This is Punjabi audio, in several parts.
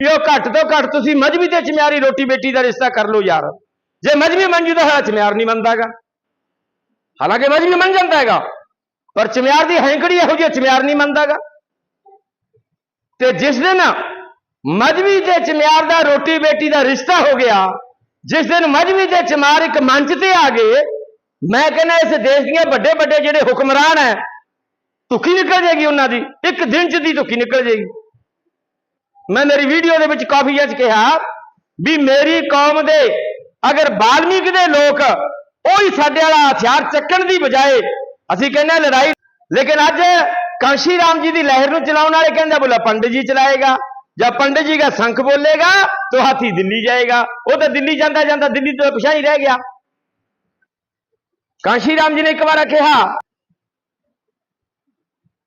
ਵੀ ਉਹ ਘੱਟ ਤੋਂ ਘੱਟ ਤੁਸੀਂ ਮਜਬੀ ਤੇ ਚਮਿਆਰੀ ਰੋਟੀ ਬੇਟੀ ਦਾ ਰਿਸ਼ਤਾ ਕਰ ਲਓ ਯਾਰ। ਜੇ ਮਜਬੀ ਮੰਜੂ ਤਾਂ ਹੈ ਚਮਿਆਰ ਨਹੀਂ ਮੰਨਦਾਗਾ ਹਾਲਾਂਕਿ ਮਜਬੀ ਮੰਨ ਜਾਂਦਾ ਹੈਗਾ, ਪਰ ਚਮਿਆਰ ਦੀ ਹੈਂਕੜੀ ਇਹੋ ਜਿਹੀ ਚਮਿਆਰ ਨਹੀਂ ਮੰਨਦਾਗਾ ਤੇ ਜਿਸ ਦਿਨ ਮਜਬੀ ਤੇ ਚਮਿਆਰ ਦਾ ਰੋਟੀ ਬੇਟੀ ਦਾ ਰਿਸ਼ਤਾ ਹੋ ਗਿਆ, ਜਿਸ ਦਿਨ ਮਜਬੀ ਤੇ ਚਮਾਰ ਇੱਕ ਮੰਚ ਤੇ ਆ ਗਏ, ਮੈਂ ਕਹਿੰਦਾ ਇਸ ਦੇਸ਼ ਦੀਆਂ ਵੱਡੇ ਵੱਡੇ ਜਿਹੜੇ ਹੁਕਮਰਾਨ ਹੈ ਧੁੱਕੀ ਨਿਕਲ ਜਾਏਗੀ ਉਹਨਾਂ ਦੀ। ਇੱਕ ਦਿਨ ਚ ਦੀ ਧੁੱਕੀ ਨਿਕਲ ਜਾਏਗੀ। ਮੈਂ ਮੇਰੀ ਵੀਡੀਓ ਦੇ ਵਿੱਚ ਕਾਫੀ ਜੱਜ ਕਿਹਾ ਵੀ ਮੇਰੀ ਕੌਮ ਦੇ ਅਗਰ ਬਾਲਮੀਕ ਦੇ ਲੋਕ ਉਹੀ ਸਾਡੇ ਵਾਲਾ ਹਥਿਆਰ ਚੱਕਣ ਦੀ ਬਜਾਏ ਅਸੀਂ ਕਹਿੰਦੇ ਲੜਾਈ ਲੇਕਿਨ ਅੱਜ ਕਾਂਸ਼ੀ ਰਾਮ ਜੀ ਦੀ ਲਹਿਰ ਨੂੰ ਚਲਾਉਣ ਵਾਲੇ ਕਹਿੰਦੇ ਬੋਲਾ ਪੰਡਿਤ ਜੀ ਚਲਾਏਗਾ। ਜਾਂ ਪੰਡਿਤ ਜੀ ਦਾ ਸੰਖ ਬੋਲੇਗਾ, ਤਾਂ ਹਾਥੀ ਦਿੱਲੀ ਜਾਏਗਾ। ਉਹ ਤਾਂ ਦਿੱਲੀ ਜਾਂਦਾ ਜਾਂਦਾ ਦਿੱਲੀ ਤੋਂ ਪਿਛਾ ਹੀ ਰਹਿ ਗਿਆ। ਕਾਂਸ਼ੀ ਰਾਮ ਜੀ ਨੇ ਇੱਕ ਵਾਰ ਕਿਹਾ,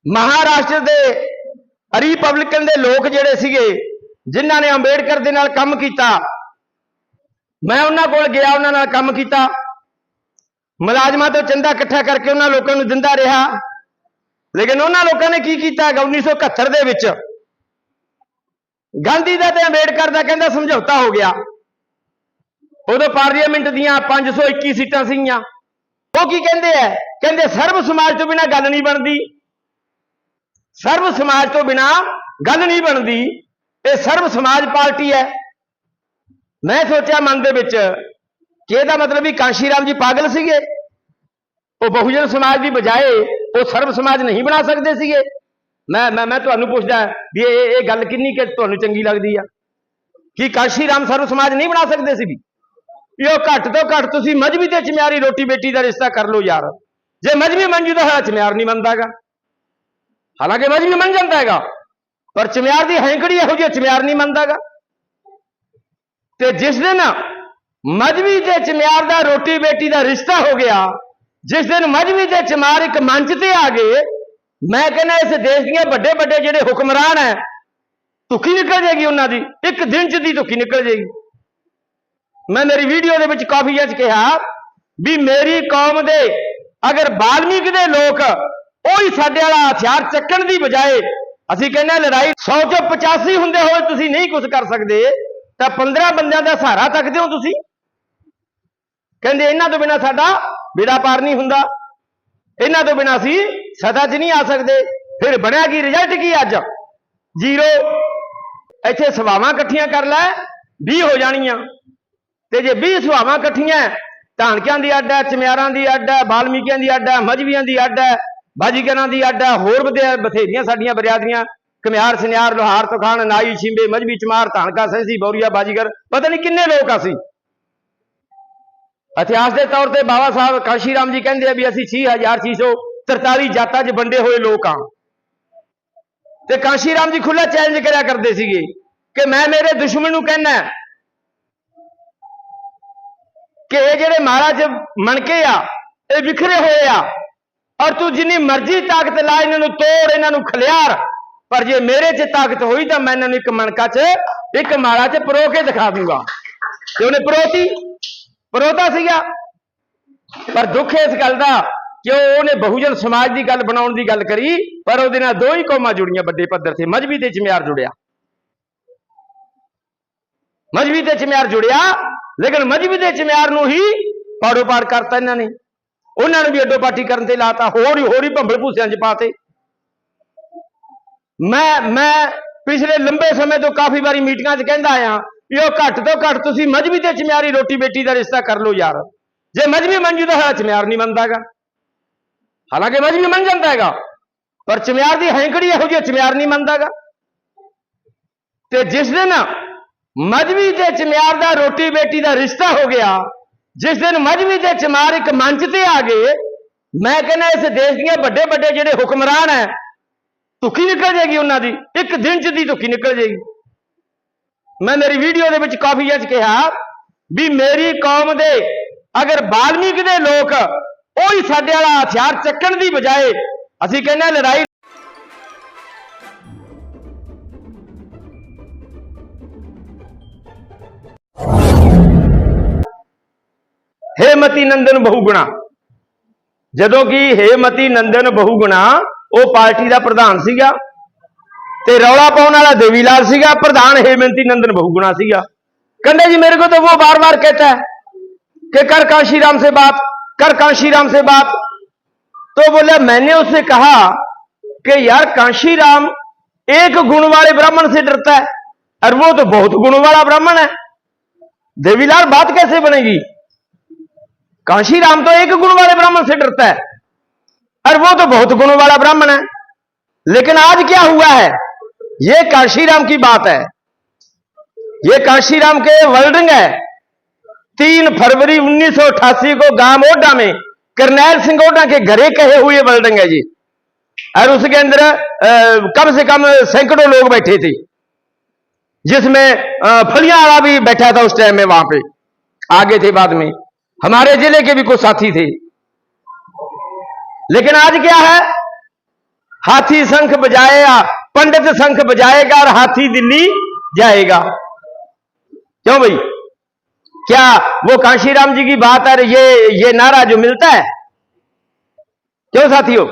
ਮਹਾਰਾਸ਼ਟਰ ਦੇ ਰਿਪਬਲਿਕਨ ਦੇ ਲੋਕ ਜਿਹੜੇ ਸੀਗੇ, ਜਿਨ੍ਹਾਂ ਨੇ ਅੰਬੇਡਕਰ ਦੇ ਨਾਲ ਕੰਮ ਕੀਤਾ, ਮੈਂ ਉਹਨਾਂ ਕੋਲ ਗਿਆ, ਉਹਨਾਂ ਨਾਲ ਕੰਮ ਕੀਤਾ। ਮੁਲਾਜ਼ਮਾਂ ਤੋਂ ਚੰਦਾ ਇਕੱਠਾ ਕਰਕੇ ਉਹਨਾਂ ਲੋਕਾਂ ਨੂੰ ਦਿੰਦਾ ਰਿਹਾ। ਲੇਕਿਨ ਉਹਨਾਂ ਲੋਕਾਂ ਨੇ ਕੀ ਕੀਤਾ ਹੈਗਾ 1971 ਦੇ ਵਿੱਚ? ਗਾਂਧੀ ਦਾ ਤੇ ਅੰਬੇਡਕਰ ਦਾ ਕਹਿੰਦਾ ਸਮਝੌਤਾ ਹੋ ਗਿਆ। ਉਦੋਂ ਪਾਰਲੀਮੈਂਟ ਦੀਆਂ 521 ਸੀਟਾਂ ਸੀਗੀਆਂ। ਉਹ ਕੀ ਕਹਿੰਦੇ ਆ? ਕਹਿੰਦੇ ਸਰਬ ਸਮਾਜ ਤੋਂ ਬਿਨਾ ਗੱਲ ਨਹੀਂ ਬਣਦੀ। ਸਰਵ ਸਮਾਜ ਤੋਂ ਬਿਨਾ ਗੱਲ ਨਹੀਂ ਬਣਦੀ। ਇਹ ਸਰਵ ਸਮਾਜ ਪਾਰਟੀ ਹੈ। ਮੈਂ ਸੋਚਿਆ ਮਨ ਦੇ ਵਿੱਚ ਕਿ ਇਹਦਾ ਮਤਲਬ ਵੀ ਕਾਂਸ਼ੀ ਰਾਮ ਜੀ ਪਾਗਲ ਸੀਗੇ। ਉਹ ਬਹੁਜਨ ਸਮਾਜ ਦੀ ਬਜਾਏ ਉਹ ਸਰਵ ਸਮਾਜ ਨਹੀਂ ਬਣਾ ਸਕਦੇ ਸੀਗੇ। ਮੈਂ ਮੈਂ ਮੈਂ ਤੁਹਾਨੂੰ ਪੁੱਛਦਾ ਵੀ ਇਹ ਇਹ ਗੱਲ ਕਿੰਨੀ ਕਿ ਤੁਹਾਨੂੰ ਚੰਗੀ ਲੱਗਦੀ ਆ? ਕਿ ਕਾਸ਼ੀ ਰਾਮ ਸਰਵ ਸਮਾਜ ਨਹੀਂ ਬਣਾ ਸਕਦੇ ਸੀ ਵੀ ਵੀ ਉਹ ਘੱਟ ਤੋਂ ਘੱਟ ਤੁਸੀਂ ਮਜਬੀ ਤੇ ਚਮਿਆਰੀ ਰੋਟੀ ਬੇਟੀ ਦਾ ਰਿਸ਼ਤਾ ਕਰ ਲਓ ਯਾਰ। ਜੇ ਮਜਬੀ ਮੰਜੂ ਤਾਂ ਹੈ ਚਮਿਆਰ ਨਹੀਂ ਮੰਨਦਾਗਾ ਹਾਲਾਂਕਿ ਮਜਬੀ ਮੰਨ ਜਾਂਦਾ ਹੈਗਾ। ਪਰ ਚਮਿਆਰ ਦੀ ਹੈਂਕੜੀ ਇਹੋ ਜਿਹੀ ਚਮਿਆਰ ਨਹੀਂ ਮੰਨਦਾਗਾ ਤੇ ਜਿਸ ਦਿਨ ਮਜਬੀ ਤੇ ਚਮਿਆਰ ਦਾ ਰੋਟੀ ਬੇਟੀ ਦਾ ਰਿਸ਼ਤਾ ਹੋ ਗਿਆ, ਜਿਸ ਦਿਨ ਮਜਬੀ ਤੇ ਚਮਾਰ ਇੱਕ ਮੰਚ ਤੇ ਆ ਗਏ, ਮੈਂ ਕਹਿੰਦਾ ਇਸ ਦੇਸ਼ ਦੀਆਂ ਵੱਡੇ ਵੱਡੇ ਜਿਹੜੇ ਹੁਕਮਰਾਨ ਹੈ ਧੁੱਕੀ ਨਿਕਲ ਜਾਏਗੀ ਉਹਨਾਂ ਦੀ, ਇੱਕ ਦਿਨ ਚ ਦੀ ਧੁੱਕੀ ਨਿਕਲ ਜਾਏਗੀ। ਮੈਂ ਮੇਰੀ ਵੀਡੀਓ ਦੇ ਵਿੱਚ ਕਾਫੀ ਜੱਜ ਕਿਹਾ ਵੀ ਮੇਰੀ ਕੌਮ ਦੇ ਅਗਰ ਬਾਲਮੀਕ ਦੇ ਲੋਕ ਉਹੀ ਸਾਡੇ ਵਾਲਾ ਹਥਿਆਰ ਚੱਕਣ ਦੀ ਬਜਾਏ ਅਸੀਂ ਕਹਿੰਦੇ ਲੜਾਈ 100 ਚੋਂ 85 ਹੁੰਦੇ ਹੋਏ ਤੁਸੀਂ ਨਹੀਂ ਕੁਝ ਕਰ ਸਕਦੇ, ਤਾਂ 15 ਬੰਦਿਆਂ ਦਾ ਸਹਾਰਾ ਤੱਕਦੇ ਹੋ ਤੁਸੀਂ। ਕਹਿੰਦੇ ਇਹਨਾਂ ਤੋਂ ਬਿਨਾ ਸਾਡਾ ਬੇੜਾ ਪਾਰ ਨਹੀਂ ਹੁੰਦਾ। ਇਹਨਾਂ ਤੋਂ ਬਿਨਾ ਅਸੀਂ ਸਦਾ 'ਚ ਨਹੀਂ ਆ ਸਕਦੇ। ਫਿਰ ਬਣਿਆ ਕੀ ਰਿਜ਼ਲਟ ਕੀ ਅੱਜ? ਜ਼ੀਰੋ। ਇੱਥੇ ਸਭਾਵਾਂ ਇਕੱਠੀਆਂ ਕਰ ਲੈ 20 ਹੋ ਜਾਣੀਆਂ। ਤੇ ਜੇ 20 ਸਵਾਵਾਂ ਇਕੱਠੀਆਂ, ਧਾਨਕਿਆਂ ਦੀ ਅੱਡ ਹੈ, ਚਮਿਆਰਾਂ ਦੀ ਅੱਡ ਹੈ, ਬਾਲਮੀਕੀਆਂ ਦੀ ਅੱਡ ਹੈ, ਮਜਬੀਆਂ ਦੀ ਅੱਡ ਹੈ ਬਾਜੀਗਰਾਂ ਦੀ ਅੱਡ ਹੈ ਹੋਰ ਵਧੇ- ਬਥੇਰੀਆਂ ਸਾਡੀਆਂ ਬਰਿਆਦਰੀਆਂ। ਕਮਿਆਰ ਸੁਨਿਆਰ, ਲੋਹਾਰ, ਤਖਾਨ, ਨਾਈ ਛਿੰਬੇ ਮਜਬੀ ਚਮਾਰ ਧਾਨਕਾ ਸੈਂਸੀ, ਬੌਰੀਆ, ਬਾਜੀਗਰ, ਪਤਾ ਨਹੀਂ ਕਿੰਨੇ ਲੋਕ ਅਸੀਂ। ਇਤਿਹਾਸ ਦੇ ਤੌਰ ਤੇ ਬਾਬਾ ਸਾਹਿਬ ਕਾਸ਼ੀ ਰਾਮ ਜੀ ਕਹਿੰਦੇ ਆ ਵੀ ਅਸੀਂ 6643 ਜਾਤਾਂ 'ਚ ਵੰਡੇ ਹੋਏ ਲੋਕ ਆ। ਤੇ ਕਾਸ਼ੀ ਰਾਮ ਜੀ ਖੁੱਲਾ ਚੈਲੰਜ ਕਰਿਆ ਕਰਦੇ ਸੀਗੇ ਕਿ ਮੈਂ ਮੇਰੇ ਦੁਸ਼ਮਣ ਨੂੰ ਕਹਿਣਾ ਕਿ ਇਹ ਜਿਹੜੇ ਮਹਾਰਾਜ ਮਣਕੇ ਆ, ਇਹ ਵਿਖਰੇ ਹੋਏ ਆ ਔਰ ਤੂੰ ਜਿੰਨੀ ਮਰਜ਼ੀ ਤਾਕਤ ਲਾ, ਇਹਨਾਂ ਨੂੰ ਤੋੜ, ਇਹਨਾਂ ਨੂੰ ਖਲਿਆਰ। ਪਰ ਜੇ ਮੇਰੇ 'ਚ ਤਾਕਤ ਹੋਈ ਤਾਂ ਮੈਂ ਇਹਨਾਂ ਨੂੰ ਇੱਕ ਮਣਕਾ 'ਚ, ਇੱਕ ਮਾਲਾ 'ਚ ਪਰੋ ਕੇ ਦਿਖਾ ਦੂੰਗਾ। ਤੇ ਉਹਨੇ ਪਰੋਤੀ। ਪਰੋਤਾ ਸੀਗਾ। ਪਰ ਦੁੱਖ ਇਸ ਗੱਲ ਦਾ ਕਿ ਉਹਨੇ ਬਹੁਜਨ ਸਮਾਜ ਦੀ ਗੱਲ ਬਣਾਉਣ ਦੀ ਗੱਲ ਕਰੀ, ਪਰ ਉਹਦੇ ਨਾਲ ਦੋ ਹੀ ਕੌਮਾਂ ਜੁੜੀਆਂ, ਵੱਡੇ ਪੱਧਰ ਤੇ ਮਜਬੀ ਤੇ ਚਮਿਆਰ ਜੁੜਿਆ। ਮਜਬੀ ਤੇ ਚਮਿਆਰ ਜੁੜਿਆ, ਲੇਕਿਨ ਮਜਬੀ ਦੇ ਚਮਿਆਰ ਨੂੰ ਹੀ ਪਾੜੋ ਪਾੜ ਕਰਤਾ ਇਹਨਾਂ ਨੇ। ਉਹਨਾਂ ਨੂੰ ਵੀ ਅੱਡੋ ਪਾਟੀ ਕਰਨ ਤੇ ਲਾਤਾ, ਹੋਰ ਹੀ ਹੋਰ ਹੀ ਭੰਬਲ ਭੂਸਿਆਂ 'ਚ ਪਾਤੇ। ਮੈਂ ਮੈਂ ਪਿਛਲੇ ਲੰਬੇ ਸਮੇਂ ਤੋਂ ਕਾਫੀ ਵਾਰੀ ਮੀਟਿੰਗਾਂ 'ਚ ਕਹਿੰਦਾ ਆਇਆ ਵੀ ਉਹ ਘੱਟ ਤੋਂ ਘੱਟ ਤੁਸੀਂ ਮਜਬੀ ਤੇ ਚਮਿਆਰੀ ਰੋਟੀ ਬੇਟੀ ਦਾ ਰਿਸ਼ਤਾ ਕਰ ਲਓ ਯਾਰ। ਜੇ ਮਜਬੀ ਮੰਜੂ ਤਾਂ ਹੈ ਚਮਿਆਰ ਨਹੀਂ ਮੰਨਦਾਗਾ ਹਾਲਾਂਕਿ ਮਜਬੀ ਮੰਨ ਜਾਂਦਾ ਹੈਗਾ, ਪਰ ਚਮਿਆਰ ਦੀ ਹੈਂਕੜੀ ਇਹੋ ਜਿਹੀ ਚਮਿਆਰ ਨਹੀਂ ਮੰਨਦਾਗਾ ਤੇ ਜਿਸ ਦਿਨ ਮਜਬੀ ਤੇ ਚਮਿਆਰ ਦਾ ਰੋਟੀ ਬੇਟੀ ਦਾ ਰਿਸ਼ਤਾ ਹੋ ਗਿਆ ਜਿਸ ਦਿਨ ਮਜਬੀ ਤੇ ਚਮਾਰ ਇੱਕ ਮੰਚ ਤੇ ਆ ਗਏ, ਮੈਂ ਕਹਿੰਦਾ ਇਸ ਦੇਸ਼ ਦੀਆਂ ਵੱਡੇ ਵੱਡੇ ਜਿਹੜੇ ਹੁਕਮਰਾਨ ਹੈ ਧੁੱਕੀ ਨਿਕਲ ਜਾਏਗੀ ਉਹਨਾਂ ਦੀ, ਇੱਕ ਦਿਨ ਚ ਦੀ ਧੁੱਖੀ ਨਿਕਲ ਜਾਏਗੀ। ਮੈਂ ਮੇਰੀ ਵੀਡੀਓ ਦੇ ਵਿੱਚ ਕਾਫੀ ਜੱਜ ਕਿਹਾ ਵੀ ਮੇਰੀ ਕੌਮ ਦੇ ਅਗਰ ਬਾਲਮੀਕ ਦੇ ਲੋਕ ਉਹੀ ਸਾਡੇ ਵਾਲਾ ਹਥਿਆਰ ਚੱਕਣ ਦੀ ਬਜਾਏ ਅਸੀਂ ਕਹਿੰਦੇ ਲੜਾਈ ਹੇਮਤੀ ਨੰਦਨ ਬਹੁਗੁਣਾ ਜਦੋਂ ਕਿ ਹੇਮਤੀ ਨੰਦਨ ਬਹੁਗੁਣਾ ਉਹ ਪਾਰਟੀ ਦਾ ਪ੍ਰਧਾਨ ਸੀਗਾ ਤੇ ਰੌਲਾ ਪਾਉਣ ਵਾਲਾ ਦੇਵੀ ਲਾਲ ਸੀਗਾ ਪ੍ਰਧਾਨ ਹੇਮੰਤੀ ਨੰਦਨ ਬਹੁਗੁਣਾ ਸੀਗਾ ਕਹਿੰਦੇ जी मेरे को तो वो बार बार कहता है कि कर कांशी राम से बात कर कांशी राम से बात तो बोला मैंने उससे कहा कि यार कांशी राम एक गुण वाले ब्राह्मण से डरता है और वो तो बहुत गुण वाला ब्राह्मण है देवीलाल बात कैसे बनेगी कांशी राम तो एक गुण वाले ब्राह्मण से डरता है। और वो तो बहुत गुण वाला ब्राह्मण है। लेकिन आज क्या हुआ है? ये कांशीराम की बात है। ये कांशीराम के वर्डिंग है। तीन फरवरी 1988 को गाँव ओडा में करनैल सिंह ओडा के घरे कहे हुए वर्डिंग है जी। और उसके अंदर कम से कम सैकड़ों लोग बैठे थे। जिसमें फलियाँ वाला भी बैठा था उस टाइम में वहाँ पे। आगे थे बाद में। हमारे ज़िले के भी कुछ साथी थे। लेकिन आज क्या है? हाथी संख बजाएगा, पंडित संख बजाएगा और हाथी दिल्ली जाएगा। क्यों भाई? क्या वो कांशीराम जी की बात है ये ये नारा जो मिलता है? क्यों साथियों?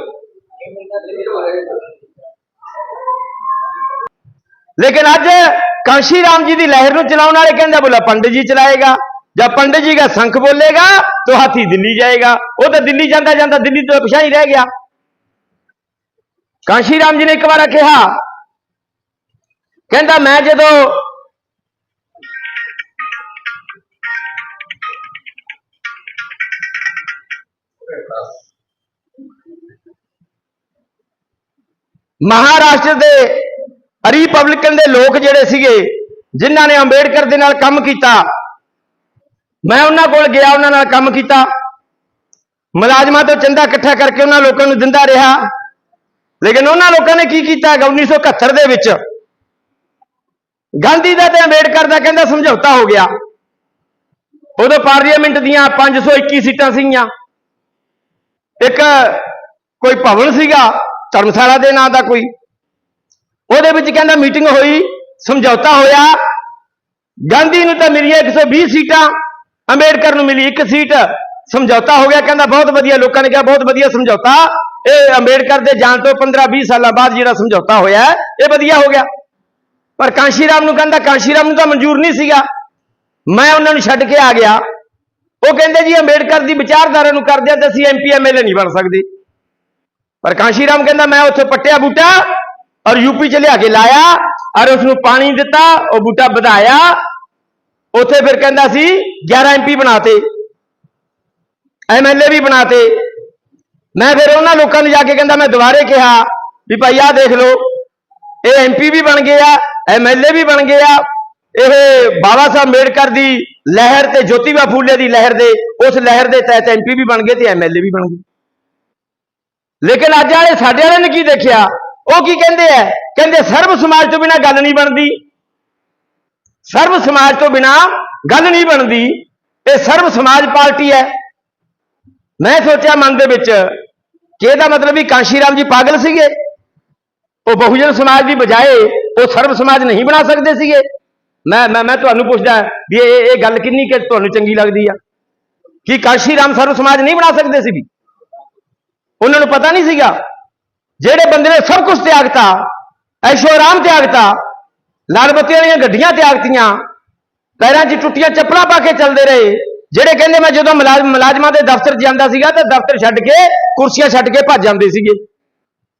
लेकिन अज कांशीराम जी की लहर न चलाने वाले कहें बोला पंडित जी चलाएगा। जब पंडित जी का शंख बोलेगा तो हाथी दिल्ली जाएगा वो तो दिल्ली जाता जाता दिल्ली तो पिछा ही रह गया ਕਾਂਸ਼ੀ ਰਾਮ ਜੀ ਨੇ ਇੱਕ ਵਾਰ ਕਿਹਾ ਕਹਿੰਦਾ ਮੈਂ ਜਦੋਂ ਮਹਾਰਾਸ਼ਟਰ ਦੇ ਰਿਪਬਲਿਕਨ ਦੇ ਲੋਕ ਜਿਹੜੇ ਸੀਗੇ ਜਿਨ੍ਹਾਂ ਨੇ ਅੰਬੇਡਕਰ ਦੇ ਨਾਲ ਕੰਮ ਕੀਤਾ ਮੈਂ ਉਹਨਾਂ ਕੋਲ ਗਿਆ, ਉਹਨਾਂ ਨਾਲ ਕੰਮ ਕੀਤਾ। ਮੁਲਾਜ਼ਮਾਂ ਤੋਂ ਚੰਦਾ ਇਕੱਠਾ ਕਰਕੇ ਉਹਨਾਂ ਲੋਕਾਂ ਨੂੰ ਦਿੰਦਾ ਰਿਹਾ। ਲੇਕਿਨ ਉਹਨਾਂ ਲੋਕਾਂ ਨੇ ਕੀ ਕੀਤਾ ਹੈਗਾ? 1971 ਦੇ ਵਿੱਚ ਗਾਂਧੀ ਦਾ ਤੇ ਅੰਬੇਡਕਰ ਦਾ ਕਹਿੰਦਾ ਸਮਝੌਤਾ ਹੋ ਗਿਆ। ਉਦੋਂ ਪਾਰਲੀਮੈਂਟ ਦੀਆਂ 521 ਸੀਟਾਂ ਸੀਗੀਆਂ। ਇੱਕ ਕੋਈ ਭਵਨ ਸੀਗਾ, ਧਰਮਸ਼ਾਲਾ ਦੇ ਨਾਂ ਦਾ ਕੋਈ। ਉਹਦੇ ਵਿੱਚ ਕਹਿੰਦਾ ਮੀਟਿੰਗ ਹੋਈ, ਸਮਝੌਤਾ ਹੋਇਆ। ਗਾਂਧੀ ਨੂੰ ਤਾਂ ਮਿਲੀਆਂ 120 ਸੀਟਾਂ। ਅੰਬੇਡਕਰ ਨੂੰ ਮਿਲੀ ਇੱਕ ਸੀਟ। ਸਮਝੌਤਾ ਹੋ ਗਿਆ, ਕਹਿੰਦਾ ਬਹੁਤ ਵਧੀਆ, ਲੋਕਾਂ ਨੇ ਕਿਹਾ ਬਹੁਤ ਵਧੀਆ ਸਮਝੌਤਾ। ਇਹ ਅੰਬੇਡਕਰ ਦੇ ਜਾਣ ਤੋਂ 15-20 ਸਾਲਾਂ ਬਾਅਦ ਜਿਹੜਾ ਸਮਝੌਤਾ ਹੋਇਆ, ਇਹ ਵਧੀਆ ਹੋ ਗਿਆ। ਪਰ ਕਾਂਸ਼ੀਰਾਮ ਨੂੰ ਕਹਿੰਦਾ, ਕਾਂਸ਼ੀਰਾਮ ਨੂੰ ਤਾਂ ਮਨਜ਼ੂਰ ਨਹੀਂ ਸੀਗਾ। ਮੈਂ ਉਹਨਾਂ ਨੂੰ ਛੱਡ ਕੇ ਆ ਗਿਆ। ਉਹ ਕਹਿੰਦੇ ਜੀ, ਅੰਬੇਡਕਰ ਦੀ ਵਿਚਾਰਧਾਰਾ ਨੂੰ ਕਰਦੇ ਤੇ ਅਸੀਂ ਐਮਪੀ ਐਮਐਲਏ ਨਹੀਂ ਬਣ ਸਕਦੇ। ਪਰ ਕਾਂਸ਼ੀਰਾਮ ਕਹਿੰਦਾ, ਮੈਂ ਉੱਥੇ ਪੱਟਿਆ ਬੂਟਾ ਔਰ ਯੂਪੀ ਚ ਲਿਆ ਕੇ ਲਾਇਆ ਔਰ ਉਸ ਨੂੰ ਪਾਣੀ ਦਿੱਤਾ, ਉਹ ਬੂਟਾ ਵਧਾਇਆ। ਉੱਥੇ ਫਿਰ ਕਹਿੰਦਾ ਸੀ 11 ਐਮਪੀ ਬਣਾਤੇ। ਐਮਐਲਏ ਵੀ ਬਣਾਤੇ। ਮੈਂ ਫਿਰ ਉਹਨਾਂ ਲੋਕਾਂ ਨੂੰ ਜਾ ਕੇ ਕਹਿੰਦਾ, ਮੈਂ ਦੁਬਾਰੇ ਕਿਹਾ ਵੀ ਭਾਈ ਆਹ ਦੇਖ ਲਓ, ਇਹ ਐਮਪੀ ਵੀ ਬਣ ਗਏ ਆ ਐਮਐਲਏ ਵੀ ਬਣ ਗਏ ਆ। ਇਹ ਬਾਬਾ ਸਾਹਿਬ ਅੰਬੇਡਕਰ ਦੀ ਲਹਿਰ ਤੇ, ਜੋਤੀਬਾ ਫੂਲੇ ਦੀ ਲਹਿਰ ਦੇ, ਉਸ ਲਹਿਰ ਦੇ ਤਹਿਤ ਐਮਪੀ ਵੀ ਬਣ ਗਏ ਤੇ ਐਮਐਲਏ ਵੀ ਬਣ ਗਏ। ਲੇਕਿਨ ਅੱਜ ਵਾਲੇ ਸਾਡੇ ਵਾਲਿਆਂ ਨੇ ਕੀ ਦੇਖਿਆ? ਉਹ ਕੀ ਕਹਿੰਦੇ ਆ? ਕਹਿੰਦੇ ਸਰਬ ਸਮਾਜ ਤੋਂ ਬਿਨਾ ਗੱਲ ਨਹੀਂ ਬਣਦੀ। ਸਰਵ ਸਮਾਜ ਤੋਂ ਬਿਨਾ ਗੱਲ ਨਹੀਂ ਬਣਦੀ। ਇਹ ਸਰਵ ਸਮਾਜ ਪਾਰਟੀ ਹੈ। ਮੈਂ ਸੋਚਿਆ ਮਨ ਦੇ ਵਿੱਚ ਕਿ ਇਹਦਾ ਮਤਲਬ ਵੀ ਕਾਂਸ਼ੀਰਾਮ ਜੀ ਪਾਗਲ ਸੀਗੇ। ਉਹ ਬਹੁਜਨ ਸਮਾਜ ਦੀ ਬਜਾਏ ਉਹ ਸਰਵ ਸਮਾਜ ਨਹੀਂ ਬਣਾ ਸਕਦੇ ਸੀਗੇ। ਮੈਂ ਮੈਂ ਮੈਂ ਤੁਹਾਨੂੰ ਪੁੱਛਦਾ ਵੀ ਇਹ ਇਹ ਗੱਲ ਕਿੰਨੀ ਕਿ ਤੁਹਾਨੂੰ ਚੰਗੀ ਲੱਗਦੀ ਆ? ਕਿ ਕਾਸ਼ੀ ਰਾਮ ਸਰਵ ਸਮਾਜ ਨਹੀਂ ਬਣਾ ਸਕਦੇ ਸੀ ਵੀ ਉਹਨਾਂ ਨੂੰ ਪਤਾ ਨਹੀਂ ਸੀਗਾ। ਜਿਹੜੇ ਬੰਦੇ ਨੇ ਸਭ ਕੁਝ ਤਿਆਗਤਾ ਐਸ਼ੋ ਆਰਾਮ ਤਿਆਗਤਾ ਲਾਲ ਬੱਤੀਆਂ ਵਾਲੀਆਂ ਗੱਡੀਆਂ ਤਿਆਗਤੀਆਂ ਪੈਰਾਂ 'ਚ ਟੁੱਟੀਆਂ ਚੱਪਲਾਂ ਪਾ ਕੇ ਚੱਲਦੇ ਰਹੇ। ਜਿਹੜੇ ਕਹਿੰਦੇ ਮੈਂ ਜਦੋਂ ਮੁਲਾਜ਼ਮ ਮੁਲਾਜ਼ਮਾਂ ਦੇ ਦਫ਼ਤਰ ਜਾਂਦਾ ਸੀਗਾ ਤਾਂ ਦਫ਼ਤਰ ਛੱਡ ਕੇ, ਕੁਰਸੀਆਂ ਛੱਡ ਕੇ ਭੱਜ ਜਾਂਦੇ ਸੀਗੇ।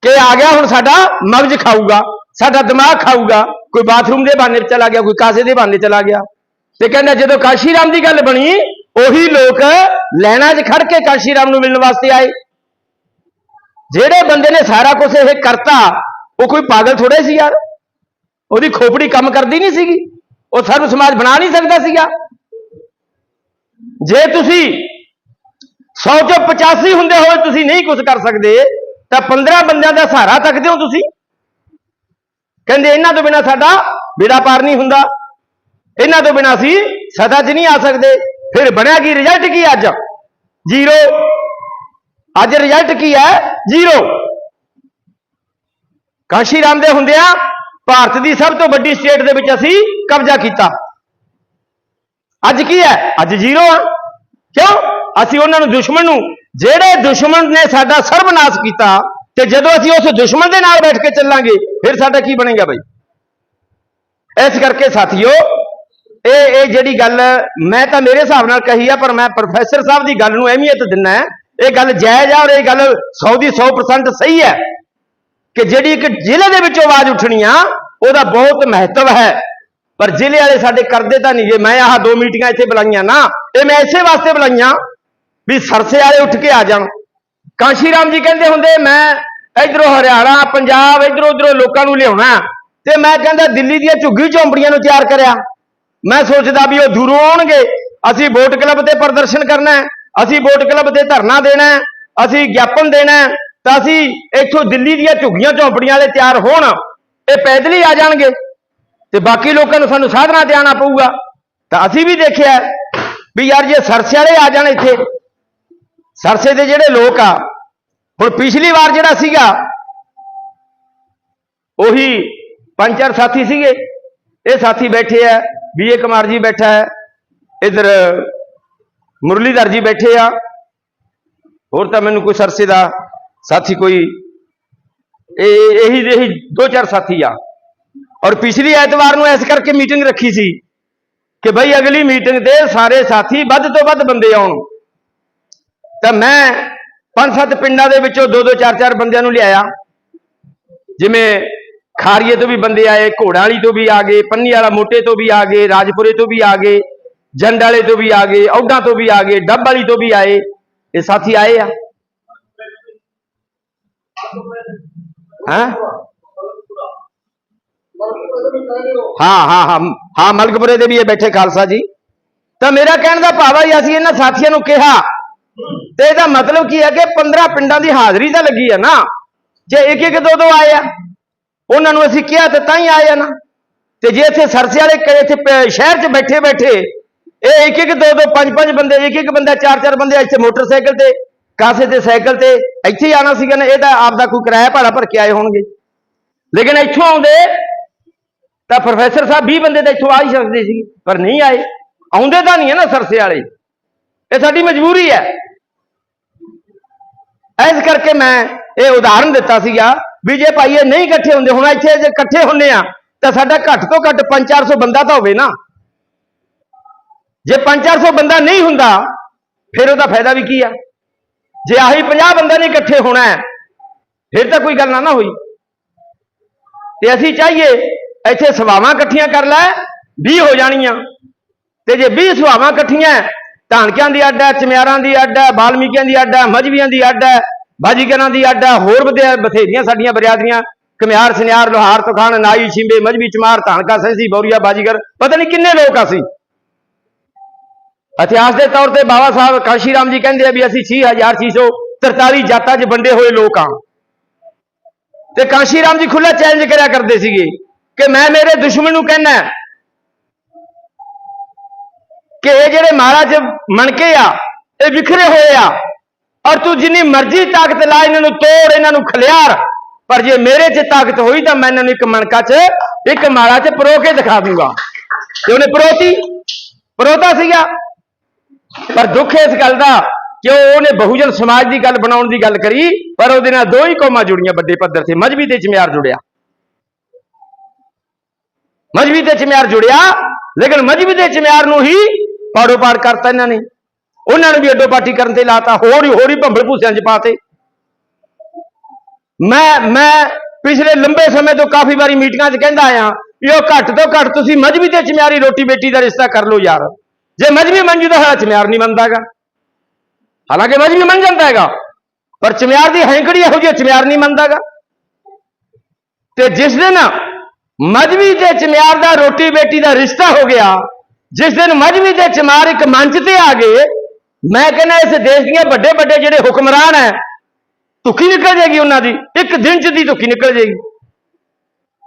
ਕਿ ਆ ਗਿਆ ਹੁਣ ਸਾਡਾ ਮਗਜ ਖਾਊਗਾ, ਸਾਡਾ ਦਿਮਾਗ ਖਾਊਗਾ। ਕੋਈ ਬਾਥਰੂਮ ਦੇ ਬਹਾਨੇ ਚਲਾ ਗਿਆ, ਕੋਈ ਕਾਸੇ ਦੇ ਬਹਾਨੇ ਚਲਾ ਗਿਆ। ਤੇ ਕਹਿੰਦਾ ਜਦੋਂ ਕਾਸ਼ੀ ਰਾਮ ਦੀ ਗੱਲ ਬਣੀ, ਉਹੀ ਲੋਕ ਲੈਣਾ 'ਚ ਖੜ ਕੇ ਕਾਸ਼ੀ ਰਾਮ ਨੂੰ ਮਿਲਣ ਵਾਸਤੇ ਆਏ। ਜਿਹੜੇ ਬੰਦੇ ਨੇ ਸਾਰਾ ਕੁਝ ਇਹ ਕਰਤਾ, ਉਹ ਕੋਈ ਪਾਗਲ ਥੋੜੇ ਸੀ ਯਾਰ। ਉਹਦੀ ਖੋਪੜੀ ਕੰਮ ਕਰਦੀ ਨਹੀਂ ਸੀਗੀ, ਉਹ ਸਰਬ ਸਮਾਜ ਬਣਾ ਨਹੀਂ ਸਕਦਾ ਸੀਗਾ। ਜੇ ਤੁਸੀਂ 100 ਚੋਂ 85 ਹੁੰਦੇ ਹੋਏ ਤੁਸੀਂ ਨਹੀਂ ਕੁਝ ਕਰ ਸਕਦੇ, ਤਾਂ 15 ਬੰਦਿਆਂ ਦਾ ਸਹਾਰਾ ਤੱਕਦੇ ਹੋ ਤੁਸੀਂ। ਕਹਿੰਦੇ ਇਹਨਾਂ ਤੋਂ ਬਿਨਾ ਸਾਡਾ ਬੇੜਾ ਪਾਰ ਨਹੀਂ ਹੁੰਦਾ। ਇਹਨਾਂ ਤੋਂ ਬਿਨਾ ਅਸੀਂ ਸਦਾ 'ਚ ਨਹੀਂ ਆ ਸਕਦੇ। ਫਿਰ ਬਣਿਆ ਕੀ ਰਿਜ਼ਲਟ ਕੀ ਅੱਜ? ਜ਼ੀਰੋ ਅੱਜ ਰਿਜ਼ਲਟ ਕੀ ਹੈ? ਜ਼ੀਰੋ ਕਾਂਸ਼ੀ ਰਾਮ ਦੇ ਹੁੰਦਿਆਂ ਭਾਰਤ ਦੀ ਸਭ ਤੋਂ ਵੱਡੀ ਸਟੇਟ ਦੇ ਵਿੱਚ ਅਸੀਂ ਕਬਜ਼ਾ ਕੀਤਾ। ਅੱਜ ਕੀ ਹੈ? ਅੱਜ ਜ਼ੀਰੋ ਆ। ਕਿਉਂ? ਅਸੀਂ ਉਹਨਾਂ ਨੂੰ ਦੁਸ਼ਮਣ ਨੂੰ, ਜਿਹੜੇ ਦੁਸ਼ਮਣ ਨੇ ਸਾਡਾ ਸਰਬਨਾਸ਼ ਕੀਤਾ, ਤੇ ਜਦੋਂ ਅਸੀਂ ਉਸ ਦੁਸ਼ਮਣ ਦੇ ਨਾਲ ਬੈਠ ਕੇ ਚੱਲਾਂਗੇ, ਫਿਰ ਸਾਡਾ ਕੀ ਬਣੇਗਾ ਬਾਈ? ਇਸ ਕਰਕੇ ਸਾਥੀਓ, ਇਹ ਇਹ ਜਿਹੜੀ ਗੱਲ ਮੈਂ ਤਾਂ ਮੇਰੇ ਹਿਸਾਬ ਨਾਲ ਕਹੀ ਆ, ਪਰ ਮੈਂ ਪ੍ਰੋਫੈਸਰ ਸਾਹਿਬ ਦੀ ਗੱਲ ਨੂੰ ਅਹਿਮੀਅਤ ਦਿੰਨਾ। ਇਹ ਗੱਲ ਜਾਇਜ਼ ਆ ਔਰ ਇਹ ਗੱਲ 100 ਦੀ 100% ਸਹੀ ਹੈ। ਕਿ ਜਿਹੜੀ ਇੱਕ ਜ਼ਿਲ੍ਹੇ ਦੇ ਵਿੱਚੋਂ ਆਵਾਜ਼ ਉੱਠਣੀ ਆ, ਉਹਦਾ ਬਹੁਤ ਮਹੱਤਵ ਹੈ। ਪਰ ਜ਼ਿਲ੍ਹੇ ਵਾਲੇ ਸਾਡੇ ਕਰਦੇ ਤਾਂ ਨਹੀਂ। ਜੇ ਮੈਂ ਆਹ ਦੋ ਮੀਟਿੰਗਾਂ ਇੱਥੇ ਬੁਲਾਈਆਂ ਨਾ, ਇਹ ਮੈਂ ਇਸੇ ਵਾਸਤੇ ਬੁਲਾਈਆਂ ਵੀ ਸਰਸੇ ਵਾਲੇ ਉੱਠ ਕੇ ਆ ਜਾਣ। ਕਾਂਸ਼ੀ ਰਾਮ ਜੀ ਕਹਿੰਦੇ ਹੁੰਦੇ, ਮੈਂ ਇਧਰੋਂ ਹਰਿਆਣਾ, ਪੰਜਾਬ ਇਧਰੋਂ ਉਧਰੋਂ ਲੋਕਾਂ ਨੂੰ ਲਿਆਉਣਾ ਤੇ ਮੈਂ ਕਹਿੰਦਾ, ਦਿੱਲੀ ਦੀਆਂ ਝੁੱਗੀ ਝੌਂਪੜੀਆਂ ਨੂੰ ਤਿਆਰ ਕਰਿਆ। ਮੈਂ ਸੋਚਦਾ ਵੀ ਉਹ ਦੂਰੋਂ ਆਉਣਗੇ। ਅਸੀਂ ਵੋਟ ਕਲੱਬ ਤੇ ਪ੍ਰਦਰਸ਼ਨ ਕਰਨਾ ਹੈ। ਅਸੀਂ ਵੋਟ ਕਲੱਬ ਤੇ ਧਰਨਾ ਦੇਣਾ ਹੈ। ਅਸੀਂ ਗਿਆਪਨ ਦੇਣਾ ਹੈ। ਤਾਂ ਅਸੀਂ ਇੱਥੋਂ ਦਿੱਲੀ ਦੀਆਂ ਝੁੱਗੀਆਂ ਝੌਂਪੜੀਆਂ ਵਾਲੇ ਤਿਆਰ ਹੋਣ, ਇਹ ਪੈਦਲ ਹੀ ਆ ਜਾਣਗੇ। ਤੇ ਬਾਕੀ ਲੋਕਾਂ ਨੂੰ ਸਾਨੂੰ ਸਾਧਨਾ ਤੇ ਆਉਣਾ ਪਊਗਾ। ਤਾਂ ਅਸੀਂ ਵੀ ਦੇਖਿਆ ਵੀ ਯਾਰ ਜੇ ਸਰਸੇ ਵਾਲੇ ਆ ਜਾਣ ਇੱਥੇ, ਸਰਸੇ ਦੇ ਜਿਹੜੇ ਲੋਕ ਆ, ਹੁਣ ਪਿਛਲੀ ਵਾਰ ਜਿਹੜਾ ਸੀਗਾ, ਉਹੀ ਪੰਜ ਚਾਰ ਸਾਥੀ ਸੀਗੇ। ਇਹ ਸਾਥੀ ਬੈਠੇ ਆ, ਬੀਏ ਕੁਮਾਰ ਜੀ ਬੈਠਾ ਹੈ, ਇਧਰ ਮੁਰਲੀਧਰ ਜੀ ਬੈਠੇ ਆ। ਹੋਰ ਤਾਂ ਮੈਨੂੰ ਕੋਈ ਸਰਸੇ ਦਾ ਸਾਥੀ ਕੋਈ? ਇਹ, ਇਹੀ ਇਹੀ ਦੋ ਚਾਰ ਸਾਥੀ ਆ। ਔਰ ਪਿਛਲੀ ਐਤਵਾਰ ਨੂੰ ਇਸ ਕਰਕੇ ਮੀਟਿੰਗ ਰੱਖੀ ਸੀ ਕਿ ਬਈ ਅਗਲੀ ਮੀਟਿੰਗ ਤੇ ਸਾਰੇ ਸਾਥੀ ਵੱਧ ਤੋਂ ਵੱਧ ਬੰਦੇ ਆਉਣ। ਤਾਂ ਮੈਂ ਪੰਜ ਸੱਤ ਪਿੰਡਾਂ ਦੇ ਵਿੱਚੋਂ ਦੋ ਦੋ ਚਾਰ ਚਾਰ ਬੰਦਿਆਂ ਨੂੰ ਲਿਆਇਆ। ਜਿਵੇਂ ਖਾਰੀਏ ਤੋਂ ਵੀ ਬੰਦੇ ਆਏ ਘੋੜਾਂ ਵਾਲੀ ਤੋਂ ਵੀ ਆ ਗਏ ਪੰਨੀ ਵਾਲਾ ਮੋਟੇ ਤੋਂ ਵੀ ਆ ਗਏ, ਰਾਜਪੁਰੇ ਤੋਂ ਵੀ ਆ ਗਏ ਜੰਡ ਵਾਲੇ ਤੋਂ ਵੀ ਆ ਗਏ ਔਡਾ ਤੋਂ ਵੀ ਆ ਗਏ ਡੱਬ ਵਾਲੀ ਤੋਂ ਵੀ ਆਏ। ਇਹ ਸਾਥੀ ਆਏ ਆ। ਹਾਂ ਹਾਂ ਹਾਂ ਹਾਂ ਹਾਂ ਮਲਕਪੁਰੇ ਦੇ ਵੀ ਇਹ ਬੈਠੇ ਖਾਲਸਾ ਜੀ ਤਾਂ ਮੇਰਾ ਕਹਿਣ ਦਾ ਭਾਵ ਹੈ ਅਸੀਂ ਇਹਨਾਂ ਸਾਥੀਆਂ ਨੂੰ ਕਿਹਾ ਤੇ ਇਹਦਾ ਮਤਲਬ ਕੀ ਹੈ ਕਿ 15 ਪਿੰਡਾਂ ਦੀ ਹਾਜ਼ਰੀ ਤਾਂ ਲੱਗੀ ਹੈ ਨਾ ਜੇ ਇੱਕ ਇੱਕ ਦੋ ਦੋ ਆਏ ਆ ਉਹਨਾਂ ਨੂੰ ਅਸੀਂ ਕਿਹਾ ਤੇ ਤਾਂ ਹੀ ਆਏ ਆ ਨਾ ਤੇ ਜੇ ਇੱਥੇ ਸਰਸੇ ਵਾਲੇ ਕ- ਇੱਥੇ ਸ਼ਹਿਰ 'ਚ ਬੈਠੇ ਬੈਠੇ ਇਹ ਇੱਕ ਇੱਕ ਦੋ ਦੋ ਪੰਜ ਪੰਜ ਬੰਦੇ ਇੱਕ ਇੱਕ ਬੰਦਾ ਚਾਰ ਚਾਰ ਬੰਦੇ ਇੱਥੇ ਮੋਟਰਸਾਈਕਲ ਤੇ ਕਾਸੇ ਤੇ ਸਾਈਕਲ ਤੇ ਇੱਥੇ ਹੀ ਆਣਾ ਸੀਗਾ ਨਾ, ਇਹ ਤਾਂ ਆਪ ਦਾ ਕੋਈ ਕਿਰਾਇਆ ਭਾੜਾ ਭਰ ਕੇ ਆਏ ਹੋਣਗੇ। ਲੇਕਿਨ ਇੱਥੋਂ ਆਉਂਦੇ, ਤਾਂ ਪ੍ਰੋਫੈਸਰ ਸਾਹਿਬ 20 ਬੰਦੇ ਤਾਂ ਇੱਥੋਂ ਆ ਹੀ ਸਕਦੇ ਸੀ ਪਰ ਨਹੀਂ ਆਏ। ਆਉਂਦੇ ਤਾਂ ਨਹੀਂ ਹੈ ਨਾ ਸਰਸੇ ਵਾਲੇ। ਇਹ ਸਾਡੀ ਮਜਬੂਰੀ ਹੈ। ਇਸ ਕਰਕੇ ਮੈਂ ਇਹ ਉਦਾਹਰਨ ਦਿੱਤਾ ਸੀਗਾ ਵੀ ਜੇ ਭਾਈ ਇਹ ਨਹੀਂ ਇਕੱਠੇ ਹੁੰਦੇ, ਹੁਣ ਇੱਥੇ ਜੇ ਇਕੱਠੇ ਹੁੰਨੇ ਆ, ਤਾਂ ਸਾਡਾ ਘੱਟ ਤੋਂ ਘੱਟ 5-400 ਬੰਦਾ ਤਾਂ ਹੋਵੇ ਨਾ। ਜੇ 5-400 ਬੰਦਾ ਨਹੀਂ ਹੁੰਦਾ, ਫਿਰ ਉਹਦਾ ਫਾਇਦਾ ਵੀ ਕੀ ਆ? ਜੇ ਆਹੀ 50 ਬੰਦਾ ਨਹੀਂ ਇਕੱਠੇ ਹੋਣਾ ਫਿਰ ਤਾਂ ਕੋਈ ਗੱਲ ਨਾ ਨਾ ਹੋਈ। ਤੇ ਅਸੀਂ ਚਾਹੀਏ ਇੱਥੇ ਸਵਾਵਾਂ ਇਕੱਠੀਆਂ ਕਰ ਲੈ 20 ਹੋ ਜਾਣੀਆਂ। ਤੇ ਜੇ 20 ਸਵਾਵਾਂ ਇਕੱਠੀਆਂ ਹੈ, ਧਾਨਕਿਆਂ ਦੀ ਅੱਡ ਹੈ ਚਮਿਆਰਾਂ ਦੀ ਅੱਡ ਹੈ ਬਾਲਮੀਕੀਆਂ ਦੀ ਅੱਡ ਹੈ ਮਜਬੀਆਂ ਦੀ ਅੱਡ ਹੈ ਬਾਜੀਕਰਾਂ ਦੀ ਅੱਡ ਹੈ ਹੋਰ ਬਥੇ- ਬਥੇਰੀਆਂ ਸਾਡੀਆਂ ਬਰਿਆਦਰੀਆਂ ਕਮਿਆਰ ਸਨਿਆਰ ਲੋਹਾਰ ਤੁਖਾਨ ਨਾਈ ਛਿੰਬੇ ਮਜਬੀ ਚਮਾਰ ਧਾਨਕਾ ਸੈਂਸੀ ਬੌਰੀਆ ਬਾਜੀਗਰ ਪਤਾ ਨਹੀਂ ਕਿੰਨੇ ਲੋਕ ਅਸੀਂ। ਇਤਿਹਾਸ ਦੇ ਤੌਰ ਤੇ ਬਾਬਾ ਸਾਹਿਬ ਕਾਸ਼ੀ ਰਾਮ ਜੀ ਕਹਿੰਦੇ ਆ ਵੀ ਅਸੀਂ 6643 ਜਾਤਾਂ 'ਚ ਵੰਡੇ ਹੋਏ ਲੋਕ ਹਾਂ ਤੇ ਕਾਸ਼ੀ ਰਾਮ ਜੀ ਖੁੱਲਾ ਚੈਲੰਜ ਕਰਿਆ ਕਰਦੇ ਸੀਗੇ ਕਿ ਮੈਂ ਮੇਰੇ ਦੁਸ਼ਮਣ ਨੂੰ ਕਹਿਣਾ ਕਿ ਇਹ ਜਿਹੜੇ ਮਹਾਰਾਜ ਮਣਕੇ ਆ, ਇਹ ਵਿਖਰੇ ਹੋਏ ਆ ਔਰ ਤੂੰ ਜਿੰਨੀ ਮਰਜ਼ੀ ਤਾਕਤ ਲਾ, ਇਹਨਾਂ ਨੂੰ ਤੋੜ, ਇਹਨਾਂ ਨੂੰ ਖਲਿਆਰ। ਪਰ ਜੇ ਮੇਰੇ 'ਚ ਤਾਕਤ ਹੋਈ ਤਾਂ ਮੈਂ ਇਹਨਾਂ ਨੂੰ ਇੱਕ ਮਣਕਾ 'ਚ, ਇੱਕ ਮਾਲਾ 'ਚ ਪਰੋ ਕੇ ਦਿਖਾ ਦੂੰਗਾ। ਤੇ ਉਹਨੇ ਪਰੋਤੀ ਪਰੋਤਾ ਸੀਗਾ। ਪਰ ਦੁੱਖ ਇਸ ਗੱਲ ਦਾ ਕਿ ਉਹਨੇ ਬਹੁਜਨ ਸਮਾਜ ਦੀ ਗੱਲ ਬਣਾਉਣ ਦੀ ਗੱਲ ਕਰੀ, ਪਰ ਉਹਦੇ ਨਾਲ ਦੋ ਹੀ ਕੌਮਾਂ ਜੁੜੀਆਂ, ਵੱਡੇ ਪੱਧਰ ਤੇ, ਮਜਬੀ ਤੇ ਚਮਿਆਰ ਜੁੜਿਆ। ਮਜਬੀ ਤੇ ਚਮਿਆਰ ਜੁੜਿਆ, ਲੇਕਿਨ ਮਜਬੀ ਤੇ ਚਮਿਆਰ ਨੂੰ ਹੀ ਪਾੜੋ ਪਾੜ ਕਰਤਾ ਇਹਨਾਂ ਨੇ। ਉਹਨਾਂ ਨੂੰ ਵੀ ਅੱਡੋ ਪਾਟੀ ਕਰਨ ਤੇ ਲਾਤਾ, ਹੋਰ ਹੀ ਹੋਰ ਹੀ ਭੰਬਲ ਭੂਸਿਆਂ ਚ ਪਾਤੇ। ਮੈਂ ਮੈਂ ਪਿਛਲੇ ਲੰਬੇ ਸਮੇਂ ਤੋਂ ਕਾਫੀ ਵਾਰੀ ਮੀਟਿੰਗਾਂ 'ਚ ਕਹਿੰਦਾ ਆਇਆ ਵੀ ਉਹ ਘੱਟ ਤੋਂ ਘੱਟ ਤੁਸੀਂ ਮਜਬੀ ਤੇ ਚਮਿਆਰੀ ਰੋਟੀ ਬੇਟੀ ਦਾ ਰਿਸ਼ਤਾ ਕਰ ਲਓ ਯਾਰ। ਜੇ ਮਜਬੀ ਮੰਨ ਜੂ ਤਾਂ ਚਮਿਆਰ ਨਹੀਂ ਮੰਨਦਾਗਾ ਹਾਲਾਂਕਿ ਮਜਬੀ ਮੰਨ ਜਾਂਦਾ ਹੈਗਾ, ਪਰ ਚਮਿਆਰ ਦੀ ਹੈਂਕੜੀ ਇਹੋ ਜਿਹੀ ਚਮਿਆਰ ਨਹੀਂ ਮੰਨਦਾਗਾ ਤੇ ਜਿਸ ਦਿਨ ਮਜਬੀ ਤੇ ਚਮਿਆਰ ਦਾ ਰੋਟੀ ਬੇਟੀ ਦਾ ਰਿਸ਼ਤਾ ਹੋ ਗਿਆ, ਜਿਸ ਦਿਨ ਮਜਬੀ ਤੇ ਚਮਾਰ ਇੱਕ ਮੰਚ ਤੇ ਆ ਗਏ, ਮੈਂ ਕਹਿੰਦਾ ਇਸ ਦੇਸ਼ ਦੀਆਂ ਵੱਡੇ ਵੱਡੇ ਜਿਹੜੇ ਹੁਕਮਰਾਨ ਹੈ ਧੁੱਕੀ ਨਿਕਲ ਜਾਏਗੀ ਉਹਨਾਂ ਦੀ, ਇੱਕ ਦਿਨ ਚ ਦੀ ਧੁੱਕੀ ਨਿਕਲ ਜਾਏਗੀ।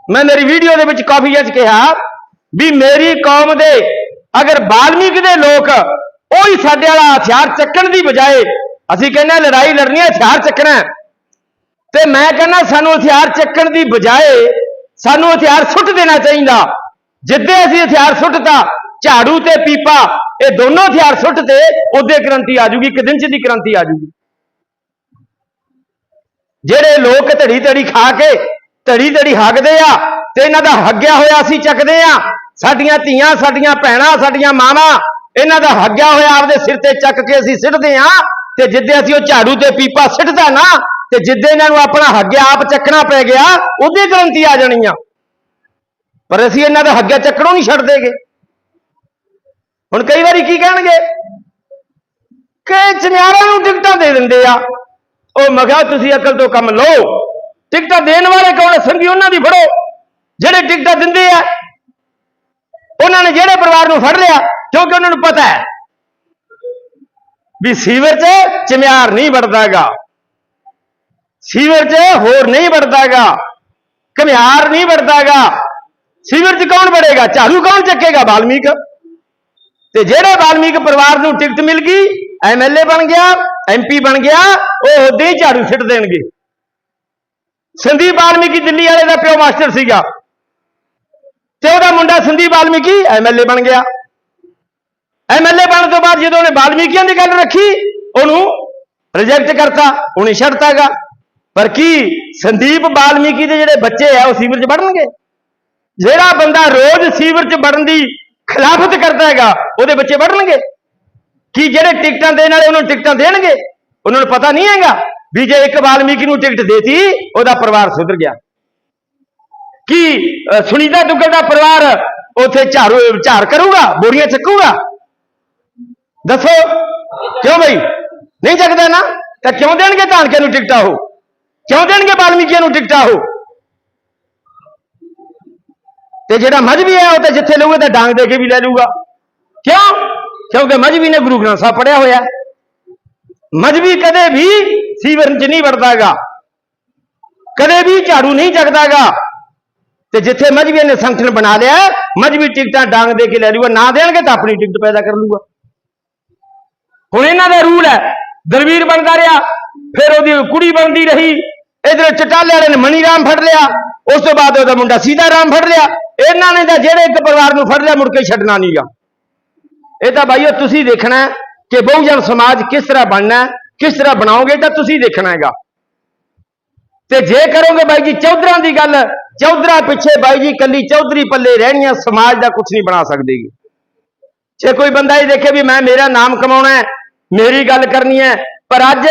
ਮੈਂ ਮੇਰੀ ਵੀਡੀਓ ਦੇ ਵਿੱਚ ਕਾਫੀ ਜੱਜ ਕਿਹਾ ਵੀ ਮੇਰੀ ਕੌਮ ਦੇ ਅਗਰ ਬਾਲਮੀਕ ਦੇ ਲੋਕ ਉਹੀ ਸਾਡੇ ਵਾਲਾ ਹਥਿਆਰ ਚੱਕਣ ਦੀ ਬਜਾਏ ਅਸੀਂ ਕਹਿੰਦੇ ਹਾਂ ਲੜਾਈ ਲੜਨੀ ਹੈ, ਹਥਿਆਰ ਚੱਕਣਾ ਤੇ ਮੈਂ ਕਹਿੰਦਾ ਸਾਨੂੰ ਹਥਿਆਰ ਚੱਕਣ ਦੀ ਬਜਾਏ ਸਾਨੂੰ ਹਥਿਆਰ ਸੁੱਟ ਦੇਣਾ ਚਾਹੀਦਾ। ਜਿੱਦੇ ਅਸੀਂ ਹਥਿਆਰ ਸੁੱਟਤਾ, ਝਾੜੂ ਤੇ ਪੀਪਾ, ਇਹ ਦੋਨੋਂ ਹਥਿਆਰ ਸੁੱਟ ਤੇ ਉਹਦੇ ਕ੍ਰਾਂਤੀ ਆ ਜੂਗੀ ਇੱਕ ਦਿਨ ਚ ਦੀ ਕ੍ਰਾਂਤੀ ਆ ਜੂਗੀ ਜਿਹੜੇ ਲੋਕ ਧੜੀ ਧੜੀ ਖਾ ਕੇ, ਧੜੀ ਧੜੀ ਹੱਗਦੇ ਆ ਤੇ ਇਹਨਾਂ ਦਾ ਹੱਗਿਆ ਹੋਇਆ ਅਸੀਂ ਚੱਕਦੇ ਆ ਸਾਡੀਆਂ ਧੀਆਂ, ਸਾਡੀਆਂ ਭੈਣਾਂ, ਸਾਡੀਆਂ ਮਾਵਾਂ, ਇਹਨਾਂ ਦਾ ਹੱਗਿਆ ਹੋਇਆ ਆਪਦੇ ਸਿਰ ਤੇ ਚੱਕ ਕੇ ਅਸੀਂ ਸਿੱਟਦੇ ਆ ਤੇ ਜਿੱਦੇ ਅਸੀਂ ਉਹ ਝਾੜੂ ਤੇ ਪੀਪਾ ਸਿੱਟਦਾ ਨਾ, ਤੇ ਜਿੱਦੇ ਇਹਨਾਂ ਨੂੰ ਆਪਣਾ ਹੱਗਿਆ ਆਪ ਚੱਕਣਾ ਪੈ ਗਿਆ, ਉਹਦੀ ਗਰੰਟੀ ਆ ਜਾਣੀ ਆ ਪਰ ਅਸੀਂ ਇਹਨਾਂ ਦਾ ਹੱਗਿਆ ਚੱਕਣੋਂ ਨਹੀਂ ਛੱਡਦੇਗੇ। ਹੁਣ ਕਈ ਵਾਰੀ ਕੀ ਕਹਿਣਗੇ? ਕਿ ਚਨਿਆਰਾਂ ਨੂੰ ਟਿਕਟਾਂ ਦੇ ਦਿੰਦੇ ਆ। ਉਹ ਮੈਂ ਤੁਸੀਂ ਅਕਲ ਤੋਂ ਕੰਮ ਲਓ। ਟਿਕਟਾਂ ਦੇਣ ਵਾਲੇ ਕੌਣ ਆ? ਸੰਗੀ ਉਹਨਾਂ ਦੀ ਫੜੋ। ਜਿਹੜੇ ਟਿਕਟਾਂ ਦਿੰਦੇ ਆ ਉਹਨਾਂ ਨੇ ਜਿਹੜੇ ਪਰਿਵਾਰ ਨੂੰ ਫੜ ਲਿਆ, ਕਿਉਂਕਿ ਉਹਨਾਂ ਨੂੰ ਪਤਾ ਹੈ ਵੀ ਸੀਵਰ 'ਚ ਚਮਿਆਰ ਨਹੀਂ ਵੜਦਾਗਾ ਸੀਵਰ 'ਚ ਹੋਰ ਨਹੀਂ ਵੜਦਾਗਾ ਘਮਿਆਰ ਨਹੀਂ ਵੜਦਾਗਾ ਸੀਵਰ 'ਚ ਕੌਣ ਵੜੇਗਾ ਝਾੜੂ ਕੌਣ ਚੱਕੇਗਾ ਬਾਲਮੀਕ? ਤੇ ਜਿਹੜੇ ਬਾਲਮੀਕ ਪਰਿਵਾਰ ਨੂੰ ਟਿਕਟ ਮਿਲ ਗਈ ਐਮਐਲਏ ਬਣ ਗਿਆ ਐਮਪੀ ਬਣ ਗਿਆ, ਉਹ ਉਹਦੇ ਹੀ ਝਾੜੂ ਛੱਡ ਦੇਣਗੇ। ਸੰਦੀਪ ਬਾਲਮੀਕੀ ਦਿੱਲੀ ਵਾਲੇ ਦਾ ਪਿਓ ਮਾਸਟਰ ਸੀਗਾ। ਤੇ ਉਹਦਾ ਮੁੰਡਾ ਸੰਦੀਪ ਬਾਲਮੀਕੀ ਐਮਐਲਏ ਬਣ ਗਿਆ। ਐਮਐਲਏ ਬਣਨ ਤੋਂ ਬਾਅਦ ਜਦੋਂ ਉਹਨੇ ਵਾਲਮੀਕੀਆਂ ਦੀ ਗੱਲ ਰੱਖੀ, ਉਹਨੂੰ ਰਿਜੈਕਟ ਕਰਤਾ, ਉਹਨੇ ਛੱਡਤਾਗਾ। ਪਰ ਕੀ ਸੰਦੀਪ ਵਾਲਮੀਕੀ ਦੇ ਜਿਹੜੇ ਬੱਚੇ ਆ, ਉਹ ਸੀਵਰ 'ਚ ਵੜਨਗੇ ਜਿਹੜਾ ਬੰਦਾ ਰੋਜ਼ ਸੀਵਰ 'ਚ ਵੜਨ ਦੀ ਖਿਲਾਫਤ ਕਰਦਾ ਹੈਗਾ ਉਹਦੇ ਬੱਚੇ ਵੜਨਗੇ ਕੀ ਜਿਹੜੇ ਟਿਕਟਾਂ ਦੇਣ ਵਾਲੇ ਉਹਨੂੰ ਟਿਕਟਾਂ ਦੇਣਗੇ? ਉਹਨਾਂ ਨੂੰ ਪਤਾ ਨਹੀਂ ਹੈਗਾ ਵੀ ਜੇ ਇੱਕ ਵਾਲਮੀਕੀ ਨੂੰ ਟਿਕਟ ਦੇਤੀ, ਉਹਦਾ ਪਰਿਵਾਰ ਸੁਧਰ ਗਿਆ। ਕੀ ਅਹ, ਸੁਨੀਤਾ ਦੁੱਗਲ ਦਾ ਪਰਿਵਾਰ ਉੱਥੇ ਝਾੜੂ ਝਾੜ ਕਰੂਗਾ ਬੋਰੀਆਂ ਚੱਕੂਗਾ? ਦੱਸੋ ਕਿਉਂ ਬਈ? ਨਹੀਂ ਚੱਕਦਾ ਨਾ? ਤਾਂ ਕਿਉਂ ਦੇਣਗੇ ਧਾਨਕੇ ਨੂੰ ਟਿਕਟਾ ਹੋ ਕਿਉਂ ਦੇਣਗੇ ਵਾਲਮੀਕੀਆਂ ਨੂੰ ਟਿਕਟਾ ਹੋ ਤੇ ਜਿਹੜਾ ਮਜਬੀ ਹੈ ਉਹ ਤੇ ਜਿੱਥੇ ਲਊਗਾ ਤਾਂ ਡਾਂਗ ਦੇ ਕੇ ਵੀ ਲੈ ਲਊਗਾ ਕਿਉਂ? ਕਿਉਂਕਿ ਮਜਬੀ ਨੇ ਗੁਰੂ ਗ੍ਰੰਥ ਸਾਹਿਬ ਪੜਿਆ ਹੋਇਆ ਮਜਬੀ ਕਦੇ ਵੀ ਸੀਵਰਨ ਚ ਨਹੀਂ ਵੜਦਾਗਾ। ਕਦੇ ਵੀ ਝਾੜੂ ਨਹੀਂ ਚੱਕਦਾਗਾ। ਤੇ ਜਿੱਥੇ ਮਜਬੀ ਨੇ ਸੰਗਠਨ ਬਣਾ ਲਿਆ, ਮਜਬੀ ਟਿਕਟਾਂ ਡਾਂਗ ਦੇ ਕੇ ਲੈ ਲੂਗਾ ਨਾ ਦੇਣਗੇ ਤਾਂ ਆਪਣੀ ਟਿਕਟ ਪੈਦਾ ਕਰ ਲੂਗਾ ਹੁਣ ਇਹਨਾਂ ਦਾ ਰੂਲ ਹੈ ਦਲਵੀਰ ਬਣਦਾ ਰਿਹਾ, ਫਿਰ ਉਹਦੀ ਕੁੜੀ ਬਣਦੀ ਰਹੀ। ਇਧਰ ਚਟਾਲੇ ਵਾਲੇ ਨੇ ਮਣੀ ਰਾਮ ਫੜ ਲਿਆ, ਉਸ ਤੋਂ ਬਾਅਦ ਉਹਦਾ ਮੁੰਡਾ ਸੀਤਾ ਰਾਮ ਫੜ ਲਿਆ। ਇਹਨਾਂ ਨੇ ਤਾਂ ਜਿਹੜੇ ਇੱਕ ਪਰਿਵਾਰ ਨੂੰ ਫੜ ਲਿਆ, ਮੁੜ ਕੇ ਛੱਡਣਾ ਨਹੀਂਗਾ ਇਹ ਤਾਂ ਭਾਈਓ ਤੁਸੀਂ ਦੇਖਣਾ ਕਿ ਬਹੁਜਨ ਸਮਾਜ ਕਿਸ ਤਰ੍ਹਾਂ ਬਣਨਾ ਕਿਸ ਤਰ੍ਹਾਂ ਬਣਾਓਗੇ ਤਾਂ ਤੁਸੀਂ ਦੇਖਣਾ ਹੈਗਾ। ਤੇ ਜੇ ਕਰੋਗੇ ਬਾਈ ਜੀ ਚੌਧਰਾਂ ਦੀ ਗੱਲ, ਚੌਧਰਾ ਪਿੱਛੇ ਬਾਈ ਜੀ ਕੱਲੀ ਚੌਧਰੀ ਪੱਲੇ ਰਹਿਣੀਆਂ, ਸਮਾਜ ਦਾ ਕੁਝ ਨਹੀਂ ਬਣਾ ਸਕਦੀਗੀ ਜੇ ਕੋਈ ਬੰਦਾ ਇਹ ਦੇਖੇ ਵੀ ਮੈਂ ਮੇਰਾ ਨਾਮ ਕਮਾਉਣਾ ਹੈ, ਮੇਰੀ ਗੱਲ ਕਰਨੀ ਹੈ, ਪਰ ਅੱਜ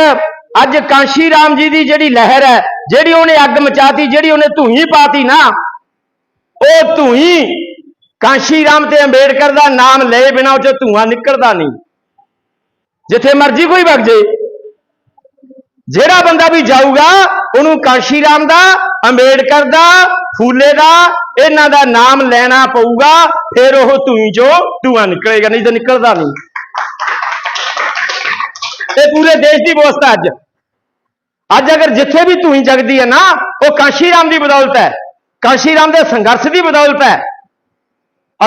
ਅੱਜ ਕਾਂਸ਼ੀ ਰਾਮ ਜੀ ਦੀ ਜਿਹੜੀ ਲਹਿਰ ਹੈ, ਜਿਹੜੀ ਉਹਨੇ ਅੱਗ ਮਚਾਤੀ, ਜਿਹੜੀ ਉਹਨੇ ਧੂਈ ਪਾਤੀ ਨਾ, ਉਹ ਧੂਈ ਕਾਂਸ਼ੀ ਰਾਮ ਤੇ ਅੰਬੇਡਕਰ ਦਾ ਨਾਮ ਲਏ ਬਿਨਾ ਉਹ ਚੋਂ ਧੂਆਂ ਨਿਕਲਦਾ ਨਹੀਂ। ਜਿੱਥੇ ਮਰਜ਼ੀ ਕੋਈ ਵਗ ਜੇ। ਜਿਹੜਾ ਬੰਦਾ ਵੀ ਜਾਊਗਾ ਉਹਨੂੰ ਕਾਂਸ਼ੀ ਰਾਮ ਦਾ, ਅੰਬੇਡਕਰ ਦਾ, ਫੂਲੇ ਦਾ, ਇਹਨਾਂ ਦਾ ਨਾਮ ਲੈਣਾ ਪਊਗਾ, ਫਿਰ ਉਹ ਧੂਈ ਚੋਂ ਧੂਆਂ ਨਿਕਲੇਗਾ, ਨਹੀਂ ਤਾਂ ਨਿਕਲਦਾ ਨਹੀਂ। ਇਹ ਪੂਰੇ ਦੇਸ਼ ਦੀ ਵਿਵਸਥਾ ਅੱਜ। ਅੱਜ ਅਗਰ ਜਿੱਥੇ ਵੀ ਧੂਈ ਜਗਦੀ ਹੈ ਨਾ, ਉਹ ਕਾਂਸ਼ੀ ਰਾਮ ਦੀ ਬਦੌਲਤ ਹੈ। ਕਾਂਸ਼ੀ ਰਾਮ ਦੇ ਸੰਘਰਸ਼ ਦੀ ਬਦੌਲਤ ਹੈ।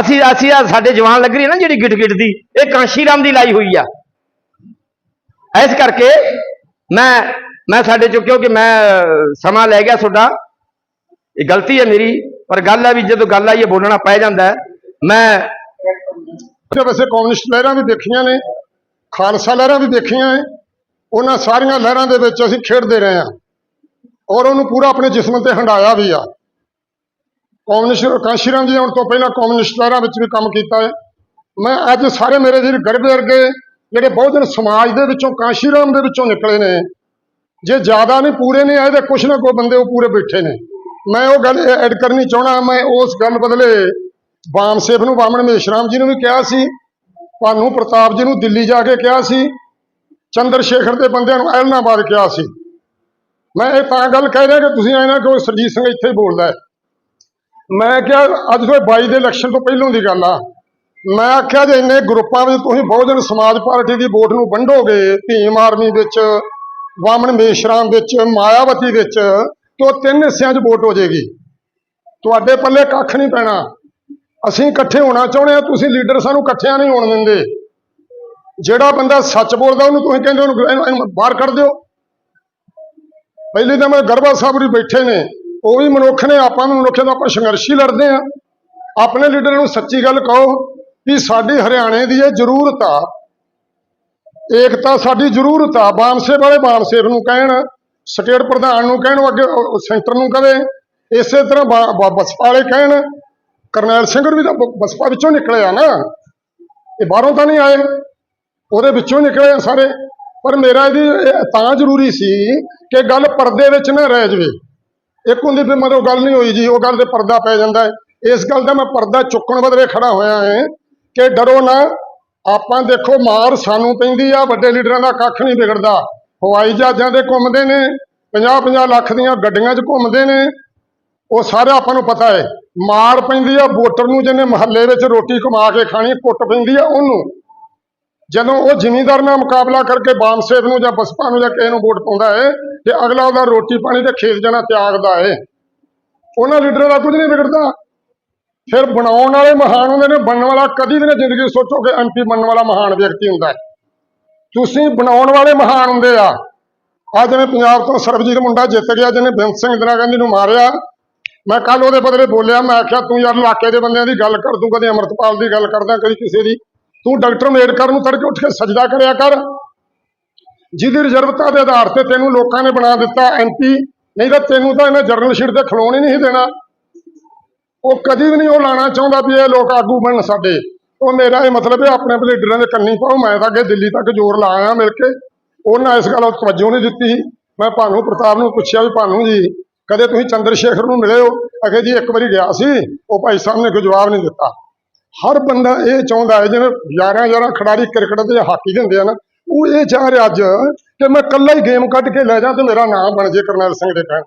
ਅਸੀਂ ਅਸੀਂ ਆਹ ਸਾਡੇ ਜਵਾਨ ਲੱਗ ਰਹੀ ਹੈ ਨਾ ਜਿਹੜੀ ਗਿਟ ਗਿਟ ਦੀ, ਇਹ ਕਾਂਸ਼ੀ ਰਾਮ ਦੀ ਲਾਈ ਹੋਈ ਆ। ਇਸ ਕਰਕੇ ਮੈਂ ਮੈਂ ਸਾਡੇ ਚੋਂ ਕਿਉਂਕਿ ਮੈਂ ਸਮਾਂ ਲੈ ਗਿਆ ਤੁਹਾਡਾ। ਇਹ ਗਲਤੀ ਹੈ ਮੇਰੀ, ਪਰ ਗੱਲ ਹੈ ਵੀ ਜਦੋਂ ਗੱਲ ਆਈਏ ਬੋਲਣਾ ਪੈ ਜਾਂਦਾ ਮੈਂ ਵੈਸੇ ਕਮਿਊਨਿਸਟ ਲਹਿਰਾਂ ਵੀ ਦੇਖੀਆਂ ਨੇ, ਖਾਲਸਾ ਲਹਿਰਾਂ ਵੀ ਦੇਖੀਆਂ ਹੈ ਉਹਨਾਂ ਸਾਰੀਆਂ ਲਹਿਰਾਂ ਦੇ ਵਿੱਚ ਅਸੀਂ ਖੇਡਦੇ ਰਹੇ ਹਾਂ। ਔਰ ਉਹਨੂੰ ਪੂਰਾ ਆਪਣੇ ਜਿਸਮ ਤੇ ਹੰਡਾਇਆ ਵੀ ਆ। ਕਮਿਊਨਿਸਟ ਕਾਂਸ਼ੀ ਰਾਮ ਜੀ ਆਉਣ ਤੋਂ ਪਹਿਲਾਂ ਕਮਿਊਨਿਸਟ ਲਹਿਰਾਂ ਵਿੱਚ ਵੀ ਕੰਮ ਕੀਤਾ ਹੈ। ਮੈਂ ਅੱਜ ਸਾਰੇ ਮੇਰੇ ਜਿਹੜੇ ਗਰਬੇ ਵਰਗੇ, ਜਿਹੜੇ ਬਹੁਜਨ ਸਮਾਜ ਦੇ ਵਿੱਚੋਂ ਕਾਂਸ਼ੀ ਰਾਮ ਦੇ ਵਿੱਚੋਂ ਨਿਕਲੇ ਨੇ ਜੇ ਜ਼ਿਆਦਾ ਨਹੀਂ ਪੂਰੇ ਨਹੀਂ ਆਏ ਤਾਂ ਕੁਛ ਨਾ ਕੋਈ ਬੰਦੇ ਉਹ ਪੂਰੇ ਬੈਠੇ ਨੇ। ਮੈਂ ਉਹ ਗੱਲ ਐਡ ਕਰਨੀ ਚਾਹਣਾ ਮੈਂ ਉਸ ਗੱਲ ਬਦਲੇ ਬਾਮ ਸੇਖ ਨੂੰ ਬਾਮਣ ਮੇਸ਼ਰਾਮ ਜੀ ਨੂੰ ਵੀ ਕਿਹਾ ਸੀ, ਭਾਨੂ ਪ੍ਰਤਾਪ ਜੀ ਨੂੰ ਦਿੱਲੀ ਜਾ ਕੇ ਕਿਹਾ ਸੀ, ਚੰਦਰ ਸ਼ੇਖਰ ਦੇ ਬੰਦਿਆਂ ਨੂੰ ਐਲਨਾਬਾਦ ਕਿਹਾ ਸੀ। ਮੈਂ ਇਹ ਤਾਂ ਗੱਲ ਕਹਿ ਰਿਹਾ ਕਿ ਤੁਸੀਂ ਇਹਨਾਂ ਕੋਲ ਸਰਜੀਤ ਸਿੰਘ ਇੱਥੇ ਹੀ ਬੋਲਦਾ ਹੈ। ਮੈਂ ਕਿਹਾ, ਅੱਜ ਤੋਂ 22 ਦੇ ਇਲੈਕਸ਼ਨ ਤੋਂ ਪਹਿਲਾਂ ਦੀ ਗੱਲ ਆ। ਮੈਂ ਆਖਿਆ ਜੇ ਇੰਨੇ ਗਰੁੱਪਾਂ ਵਿੱਚ ਤੁਸੀਂ ਬਹੁਜਨ ਸਮਾਜ ਪਾਰਟੀ ਦੀ ਵੋਟ ਨੂੰ ਵੰਡੋਗੇ, ਭੀਮ ਆਰਮੀ ਵਿੱਚ ਵਾਮਨ ਮੇਸ਼ਰਾਮ ਵਿੱਚ, ਮਾਇਆਵਤੀ ਵਿੱਚ, ਤੋਂ ਤਿੰਨ ਹਿੱਸਿਆਂ 'ਚ ਵੋਟ ਹੋ ਜਾਏਗੀ। ਤੁਹਾਡੇ ਪੱਲੇ ਕੱਖ ਨਹੀਂ ਪੈਣਾ। ਅਸੀਂ ਇਕੱਠੇ ਹੋਣਾ ਚਾਹੁੰਦੇ ਆ ਤੁਸੀਂ ਲੀਡਰ ਸਾਨੂੰ ਇਕੱਠਿਆਂ ਨਹੀਂ ਹੋਣ ਦਿੰਦੇ। ਜਿਹੜਾ ਬੰਦਾ ਸੱਚ ਬੋਲਦਾ, ਉਹਨੂੰ ਤੁਸੀਂ ਕਹਿੰਦੇ ਉਹਨੂੰ ਬਾਹਰ ਕੱਢ ਦਿਓ। ਪਹਿਲੇ ਤਾਂ ਮੈਂ ਗਰਬਾ ਸਾਹਿਬ ਵੀ ਬੈਠੇ ਨੇ। ਉਹ ਵੀ ਮਨੁੱਖ ਨੇ, ਆਪਾਂ ਵੀ ਮਨੁੱਖ ਤੋਂ ਆਪਾਂ ਸੰਘਰਸ਼ ਹੀ ਲੜਦੇ ਆ ਆਪਣੇ ਲੀਡਰ ਨੂੰ ਸੱਚੀ ਗੱਲ ਕਹੋ ਵੀ ਸਾਡੀ ਹਰਿਆਣੇ ਦੀ ਇਹ ਜ਼ਰੂਰਤ ਆ ਏਕਤਾ ਸਾਡੀ ਜ਼ਰੂਰਤ ਆ ਬਾਮਸੇਬ ਵਾਲੇ ਬਾਮਸੇਬ ਨੂੰ ਕਹਿਣ, ਸਟੇਟ ਪ੍ਰਧਾਨ ਨੂੰ ਕਹਿਣ ਅੱਗੇ ਸੈਂਟਰ ਨੂੰ ਕਵੇ ਇਸੇ ਤਰ੍ਹਾਂ ਬਸਪਾ ਵਾਲੇ ਕਹਿਣ, ਕਰਨੈਲ ਸਿੰਘ ਵੀ ਤਾਂ ਬਸਪਾ ਵਿੱਚੋਂ ਨਿਕਲੇ ਆ ਨਾ। ਇਹ ਬਾਹਰੋਂ ਤਾਂ ਨਹੀਂ ਆਏ, ਉਹਦੇ ਵਿੱਚੋਂ ਨਿਕਲੇ ਆ ਸਾਰੇ। ਪਰ ਮੇਰਾ ਇਹਦੀ ਤਾਂ ਜ਼ਰੂਰੀ ਸੀ ਕਿ ਗੱਲ ਪਰਦੇ ਵਿੱਚ ਨਾ ਰਹਿ ਜਵੇ। ਇੱਕ ਹੁੰਦੀ ਫਿਰ ਮਤਲਬ ਗੱਲ ਨਹੀਂ ਹੋਈ ਜੀ, ਉਹ ਗੱਲ ਤੇ ਪਰਦਾ ਪੈ ਜਾਂਦਾ ਹੈ। ਇਸ ਗੱਲ ਦਾ ਮੈਂ ਪਰਦਾ ਚੁੱਕਣ ਬਦਲੇ ਖੜਾ ਹੋਇਆ ਹਾਂ ਕਿ ਡਰੋ ਨਾ। ਆਪਾਂ ਦੇਖੋ ਮਾਰ ਸਾਨੂੰ ਪੈਂਦੀ ਆ, ਵੱਡੇ ਲੀਡਰਾਂ ਦਾ ਕੱਖ ਨਹੀਂ ਵਿਗੜਦਾ। ਹਵਾਈ ਜਹਾਜ਼ਾਂ ਦੇ ਘੁੰਮਦੇ ਨੇ 50 50 ਲੱਖ ਦੀਆਂ ਗੱਡੀਆਂ 'ਚ ਘੁੰਮਦੇ ਨੇ। ਉਹ ਸਾਰਾ ਆਪਾਂ ਨੂੰ ਪਤਾ ਹੈ ਮਾਰ ਪੈਂਦੀ ਆ, ਵੋਟਰ ਨੂੰ ਜਿਹਨੇ ਮਹੱਲੇ ਵਿੱਚ ਰੋਟੀ ਕਮਾ ਕੇ ਖਾਣੀ, ਕੁੱਟ ਪੈਂਦੀ ਆ ਉਹਨੂੰ। ਜਦੋਂ ਉਹ ਜ਼ਿਮੀਂਦਾਰ ਨਾਲ ਮੁਕਾਬਲਾ ਕਰਕੇ ਬਾਮਸੇਬ ਨੂੰ ਜਾਂ ਬਸਪਾ ਨੂੰ ਜਾਂ ਕਿਸੇ ਨੂੰ ਵੋਟ ਪਾਉਂਦਾ ਹੈ ਤੇ ਅਗਲਾ ਉਹਦਾ ਰੋਟੀ ਪਾਣੀ ਤੇ ਖੇਤ ਜਾਣਾ ਤਿਆਗਦਾ ਹੈ ਉਹਨਾਂ ਲੀਡਰਾਂ ਦਾ ਕੁਝ ਨਹੀਂ ਵਿਗੜਦਾ। ਫਿਰ ਬਣਾਉਣ ਵਾਲੇ ਮਹਾਨ ਹੁੰਦੇ ਨੇ, ਬਣਨ ਵਾਲਾ ਕਦੀ ਵੀ ਨਾ ਜ਼ਿੰਦਗੀ ਸੋਚੋ ਕਿ ਐਮਪੀ ਬਣਨ ਵਾਲਾ ਮਹਾਨ ਵਿਅਕਤੀ ਹੁੰਦਾ ਹੈ। ਤੁਸੀਂ ਬਣਾਉਣ ਵਾਲੇ ਮਹਾਨ ਹੁੰਦੇ ਆ। ਆ ਜਿਵੇਂ ਪੰਜਾਬ ਤੋਂ ਸਰਬਜੀਤ ਮੁੰਡਾ ਜਿੱਤ ਗਿਆ, ਜਿਹਨੇ ਬੇਅੰਤ ਸਿੰਘ ਇੰਦਰਾ ਗਾਂਧੀ ਨੂੰ ਮਾਰਿਆ। ਮੈਂ ਕੱਲ ਉਹਦੇ ਬਦਲੇ ਬੋਲਿਆ, ਮੈਂ ਆਖਿਆ, ਤੂੰ ਯਾਰ ਇਲਾਕੇ ਦੇ ਬੰਦਿਆਂ ਦੀ ਗੱਲ ਕਰ, ਤੂੰ ਕਦੇ ਅਮਰਤਪਾਲ ਦੀ ਗੱਲ ਕਰਦਾ, ਕਦੀ ਕਿਸੇ ਦੀ। ਤੂੰ ਡਾਕਟਰ ਅੰਬੇਡਕਰ ਨੂੰ ਤੜਕੇ ਉੱਠ ਕੇ ਸਜਦਾ ਕਰਿਆ ਕਰ। ਜਿਹਦੀ ਰਿਜ਼ਰਵਤਾ ਦੇ ਆਧਾਰ ਤੇ ਤੈਨੂੰ ਲੋਕਾਂ ਨੇ ਬਣਾ ਦਿੱਤਾ ਐਮਪੀ ਨਹੀਂ ਤਾਂ ਤੈਨੂੰ ਤਾਂ ਇਹਨਾਂ ਜਰਨਲ ਸ਼ੀਟ ਤੇ ਖਲੋਣ ਹੀ ਨਹੀਂ ਸੀ ਦੇਣਾ। ਉਹ ਕਦੀ ਵੀ ਨਹੀਂ ਉਹ ਲਾਣਾ ਚਾਹੁੰਦਾ ਵੀ ਇਹ ਲੋਕ ਆਗੂ ਬਣਨ ਸਾਡੇ। ਉਹ ਮੇਰਾ ਇਹ ਮਤਲਬ ਹੈ ਆਪਣੇ ਲੀਡਰਾਂ ਦੇ ਕੰਨੀ ਪਾਓ, ਮੈਂ ਤਾਂ ਅੱਗੇ ਦਿੱਲੀ ਤੱਕ ਜ਼ੋਰ ਲਾਇਆ ਮਿਲ ਕੇ। ਉਹਨਾਂ ਇਸ ਗੱਲ ਉੱਤੇ ਤਵੱਜੋ ਨਹੀਂ ਦਿੱਤੀ। ਮੈਂ ਭਾਨੂ ਪ੍ਰਤਾਪ ਨੂੰ ਪੁੱਛਿਆ ਵੀ, ਭਾਨੂ ਜੀ, ਕਦੇ ਤੁਸੀਂ ਚੰਦਰ ਸ਼ੇਖਰ ਨੂੰ ਮਿਲੇ ਹੋ? ਅਗੇ ਜੀ, ਇੱਕ ਵਾਰੀ ਗਿਆ ਸੀ, ਉਹ ਭਾਈ ਸਾਹਿਬ ਨੇ ਕੋਈ ਜਵਾਬ ਨਹੀਂ ਦਿੱਤਾ। ਹਰ ਬੰਦਾ ਇਹ ਚਾਹੁੰਦਾ ਹੈ, ਜਿਵੇਂ 11 11 ਖਿਡਾਰੀ ਕ੍ਰਿਕਟ ਦੇ ਹਾਕੀ ਦੇ ਹੁੰਦੇ ਆ ਨਾ, ਉਹ ਇਹ ਚਾਹ ਰਿਹਾ ਅੱਜ ਕਿ ਮੈਂ ਇਕੱਲਾ ਹੀ ਗੇਮ ਕੱਢ ਕੇ ਲੈ ਜਾ ਤੇ ਮੇਰਾ ਨਾਮ ਬਣ ਜੇ ਕਰਨੈਲ ਸਿੰਘ ਦੇ ਕਹਿਣ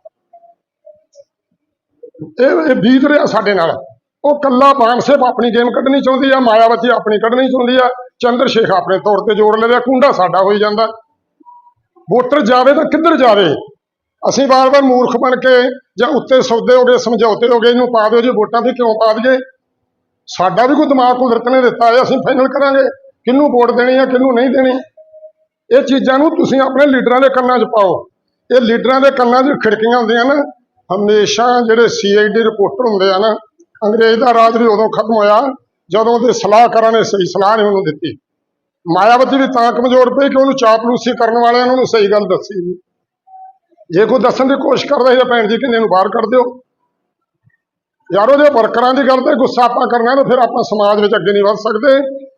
ਇਹ ਇਹ ਬੀਤ ਰਿਹਾ ਸਾਡੇ ਨਾਲ। ਉਹ ਕੱਲਾ ਬਾਂਸੇਬ ਆਪਣੀ ਗੇਮ ਕੱਢਣੀ ਚਾਹੁੰਦੀ ਆ, ਮਾਇਆਵਤੀ ਆਪਣੀ ਕੱਢਣੀ ਚਾਹੁੰਦੀ ਆ, ਚੰਦਰ ਸ਼ੇਖ ਆਪਣੇ ਤੌਰ ਤੇ ਜੋੜ ਲੈਂਦਾ ਕੁੰਡਾ ਸਾਡਾ ਹੋਈ ਜਾਂਦਾ। ਵੋਟਰ ਜਾਵੇ ਤਾਂ ਕਿੱਧਰ ਜਾਵੇ? ਅਸੀਂ ਵਾਰ-ਵਾਰ ਮੂਰਖ ਬਣ ਕੇ ਜਾਂ ਉੱਤੇ ਸੌਦੇ ਹੋ ਗਏ, ਸਮਝੌਤੇ ਹੋ ਗਏ, ਇਹਨੂੰ ਪਾ ਦਿਓ ਜੀ, ਵੋਟਾਂ ਤੇ ਕਿਉਂ ਪਾ ਦਈਏ? ਸਾਡਾ ਵੀ ਕੋਈ ਦਿਮਾਗ ਕੁਦਰਤ ਨੇ ਦਿੱਤਾ ਹੈ, ਅਸੀਂ ਫਾਈਨਲ ਕਰਾਂਗੇ। ਕਿਹਨੂੰ ਵੋਟ ਦੇਣੀ ਹੈ ਕਿਹਨੂੰ ਨਹੀਂ ਦੇਣੀ? ਇਹ ਚੀਜ਼ਾਂ ਨੂੰ ਤੁਸੀਂ ਆਪਣੇ ਲੀਡਰਾਂ ਦੇ ਕੰਨਾਂ 'ਚ ਪਾਓ। ਇਹ ਲੀਡਰਾਂ ਦੇ ਕੰਨਾਂ 'ਚ ਖਿੜਕੀਆਂ ਹੁੰਦੀਆਂ ਨਾ ਹਮੇਸ਼ਾ ਜਿਹੜੇ ਸੀਆਈਡੀ ਰਿਪੋਰਟਰ ਹੁੰਦੇ ਆ ਨਾ, ਅੰਗਰੇਜ਼ ਦਾ ਰਾਜ ਵੀ ਉਦੋਂ ਖਤਮ ਹੋਇਆ ਜਦੋਂ ਉਹਦੇ ਸਲਾਹਕਾਰਾਂ ਨੇ ਸਹੀ ਸਲਾਹ ਨਹੀਂ ਉਹਨੂੰ ਦਿੱਤੀ। ਮਾਇਆਵਤੀ ਵੀ ਤਾਂ ਕਮਜ਼ੋਰ ਪਈ ਕਿ ਉਹਨੂੰ ਚਾਪਲੂਸੀ ਕਰਨ ਵਾਲਿਆਂ ਨੂੰ ਉਹਨੂੰ ਸਹੀ ਗੱਲ ਦੱਸੀ। ਨਹੀਂ ਜੇ ਕੋਈ ਦੱਸਣ ਦੀ ਕੋਸ਼ਿਸ਼ ਕਰਦਾ ਹੈ ਭੈਣ ਜੀ ਕਿੰਨੇ ਨੂੰ ਬਾਹਰ ਕੱਢ ਦਿਓ। ਯਾਰੋ ਜੇ ਵਰਕਰਾਂ ਦੀ ਗੱਲ ਤੇ ਗੁੱਸਾ ਆਪਾਂ ਕਰਨਾ ਤਾਂ ਫਿਰ ਆਪਾਂ ਸਮਾਜ ਵਿੱਚ ਅੱਗੇ ਨਹੀਂ ਵਧ ਸਕਦੇ।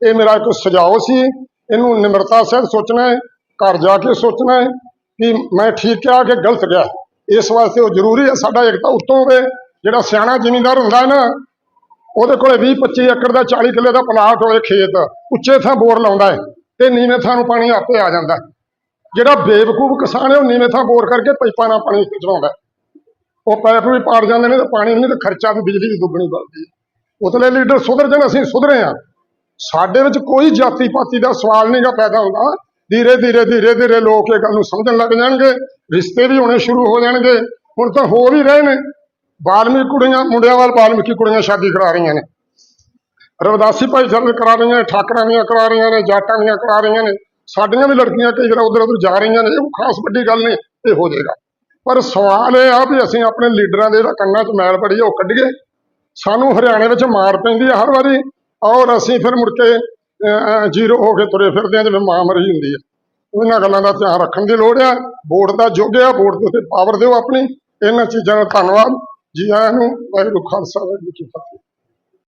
ਇਹ ਮੇਰਾ ਇੱਕ ਸੁਝਾਅ ਸੀ। ਇਹਨੂੰ ਨਿਮਰਤਾ ਸਹਿਤ ਸੋਚਣਾ ਹੈ, ਘਰ ਜਾ ਕੇ ਸੋਚਣਾ ਹੈ ਕਿ ਮੈਂ ਠੀਕ ਕਿਹਾ ਕਿ ਗਲਤ ਗਿਆ ਇਸ ਵਾਸਤੇ ਉਹ ਜ਼ਰੂਰੀ ਹੈ, ਸਾਡਾ ਏਕਤਾ ਉੱਤੋਂ ਹੋਵੇ। ਜਿਹੜਾ ਸਿਆਣਾ ਜ਼ਿਮੀਂਦਾਰ ਹੁੰਦਾ ਨਾ, ਉਹਦੇ ਕੋਲੇ 20 25 ਏਕੜ ਦਾ 40 ਕਿੱਲੇ ਦਾ ਪਲਾਟ ਹੋਏ ਖੇਤ, ਉੱਚੇ ਥਾਂ ਬੋਰ ਲਾਉਂਦਾ ਹੈ ਤੇ ਨੀਵੇਂ ਥਾਂ ਨੂੰ ਪਾਣੀ ਆਪੇ ਆ ਜਾਂਦਾ ਜਿਹੜਾ ਬੇਵਕੂਫ ਕਿਸਾਨ ਹੈ, ਉਹ ਨੀਵੇਂ ਥਾਂ ਬੋਰ ਕਰਕੇ ਪਾਈਪਾਂ ਨਾਲ ਪਾਣੀ ਚਲਾਉਂਦਾ ਉਹ ਪਾਈਪ ਵੀ ਪਾੜ ਜਾਂਦੇ ਨੇ ਤੇ ਪਾਣੀ ਨਹੀਂ ਤੇ ਖਰਚਾ ਵੀ ਬਿਜਲੀ ਦੀ ਦੁੱਗਣੀ ਬਣਦੀ ਉਤਲੇ ਲੀਡਰ ਸੁਧਰ ਜਾਣ, ਅਸੀਂ ਸੁਧਰੇ ਆ ਸਾਡੇ ਵਿੱਚ ਕੋਈ ਜਾਤੀ ਪਾਤੀ ਦਾ ਸਵਾਲ ਨਹੀਂਗਾ ਪੈਦਾ ਹੁੰਦਾ। ਧੀਰੇ ਧੀਰੇ ਧੀਰੇ ਧੀਰੇ ਲੋਕ ਇਹ ਗੱਲ ਨੂੰ ਸਮਝਣ ਲੱਗ ਜਾਣਗੇ, ਰਿਸ਼ਤੇ ਵੀ ਹੋਣੇ ਸ਼ੁਰੂ ਹੋ ਜਾਣਗੇ। ਹੁਣ ਤਾਂ ਹੋ ਵੀ ਰਹੇ ਨੇ। ਬਾਲਮੀ ਕੁੜੀਆਂ, ਮੁੰਡਿਆਂ ਵੱਲ ਬਾਲਮੀਕੀ ਕੁੜੀਆਂ ਸ਼ਾਦੀ ਕਰਾ ਰਹੀਆਂ ਨੇ। ਰਵਦਾਸੀ ਭਾਈਚਾਰੇ ਕਰਾ ਰਹੀਆਂ ਨੇ, ਠਾਕਰਾਂ ਦੀਆਂ ਕਰਾ ਰਹੀਆਂ ਨੇ, ਜਾਟਾਂ ਦੀਆਂ ਕਰਾ ਰਹੀਆਂ ਨੇ। ਸਾਡੀਆਂ ਵੀ ਲੜਕੀਆਂ ਕਈ ਵਾਰ ਉਧਰ ਉਧਰ ਜਾ ਰਹੀਆਂ ਨੇ, ਇਹ ਖਾਸ ਵੱਡੀ ਗੱਲ ਨਹੀਂ, ਇਹ ਹੋ ਜਾਏਗਾ। ਪਰ ਸਵਾਲ ਇਹ ਆ ਵੀ ਅਸੀਂ ਆਪਣੇ ਲੀਡਰਾਂ ਦੇ ਜਿਹੜਾ ਕੰਨਾਂ 'ਚ ਮੈਲ ਪੜੀ ਆ ਉਹ ਕੱਢੀਏ। ਸਾਨੂੰ ਹਰਿਆਣੇ ਵਿੱਚ ਮਾਰ ਪੈਂਦੀ ਆ ਹਰ ਵਾਰੀ, ਔਰ ਅਸੀਂ ਫਿਰ ਮੁੜ ਕੇ ਜ਼ੀਰੋ ਹੋ ਕੇ ਤੁਰੇ ਫਿਰਦੇ ਆ ਜਿਵੇਂ ਮਾਂ ਮਰੀ ਹੁੰਦੀ ਆ। ਉਹਨਾਂ ਗੱਲਾਂ ਦਾ ਧਿਆਨ ਰੱਖਣ ਦੀ ਲੋੜ ਆ। ਵੋਟ ਦਾ ਯੁੱਗ ਆ, ਵੋਟ ਦੇ ਉੱਤੇ ਪਾਵਰ ਦਿਓ ਆਪਣੀ। ਇਹਨਾਂ ਚੀਜ਼ਾਂ ਦਾ ਧੰਨਵਾਦ। ਜੀ ਆਇਆਂ ਨੂੰ ਵਾਹਿਗੁਰੂ ਖਾਲਸਾ, ਵਾਹਿਗੁਰੂ ਜੀ ਕੀ ਫਤਿਹ।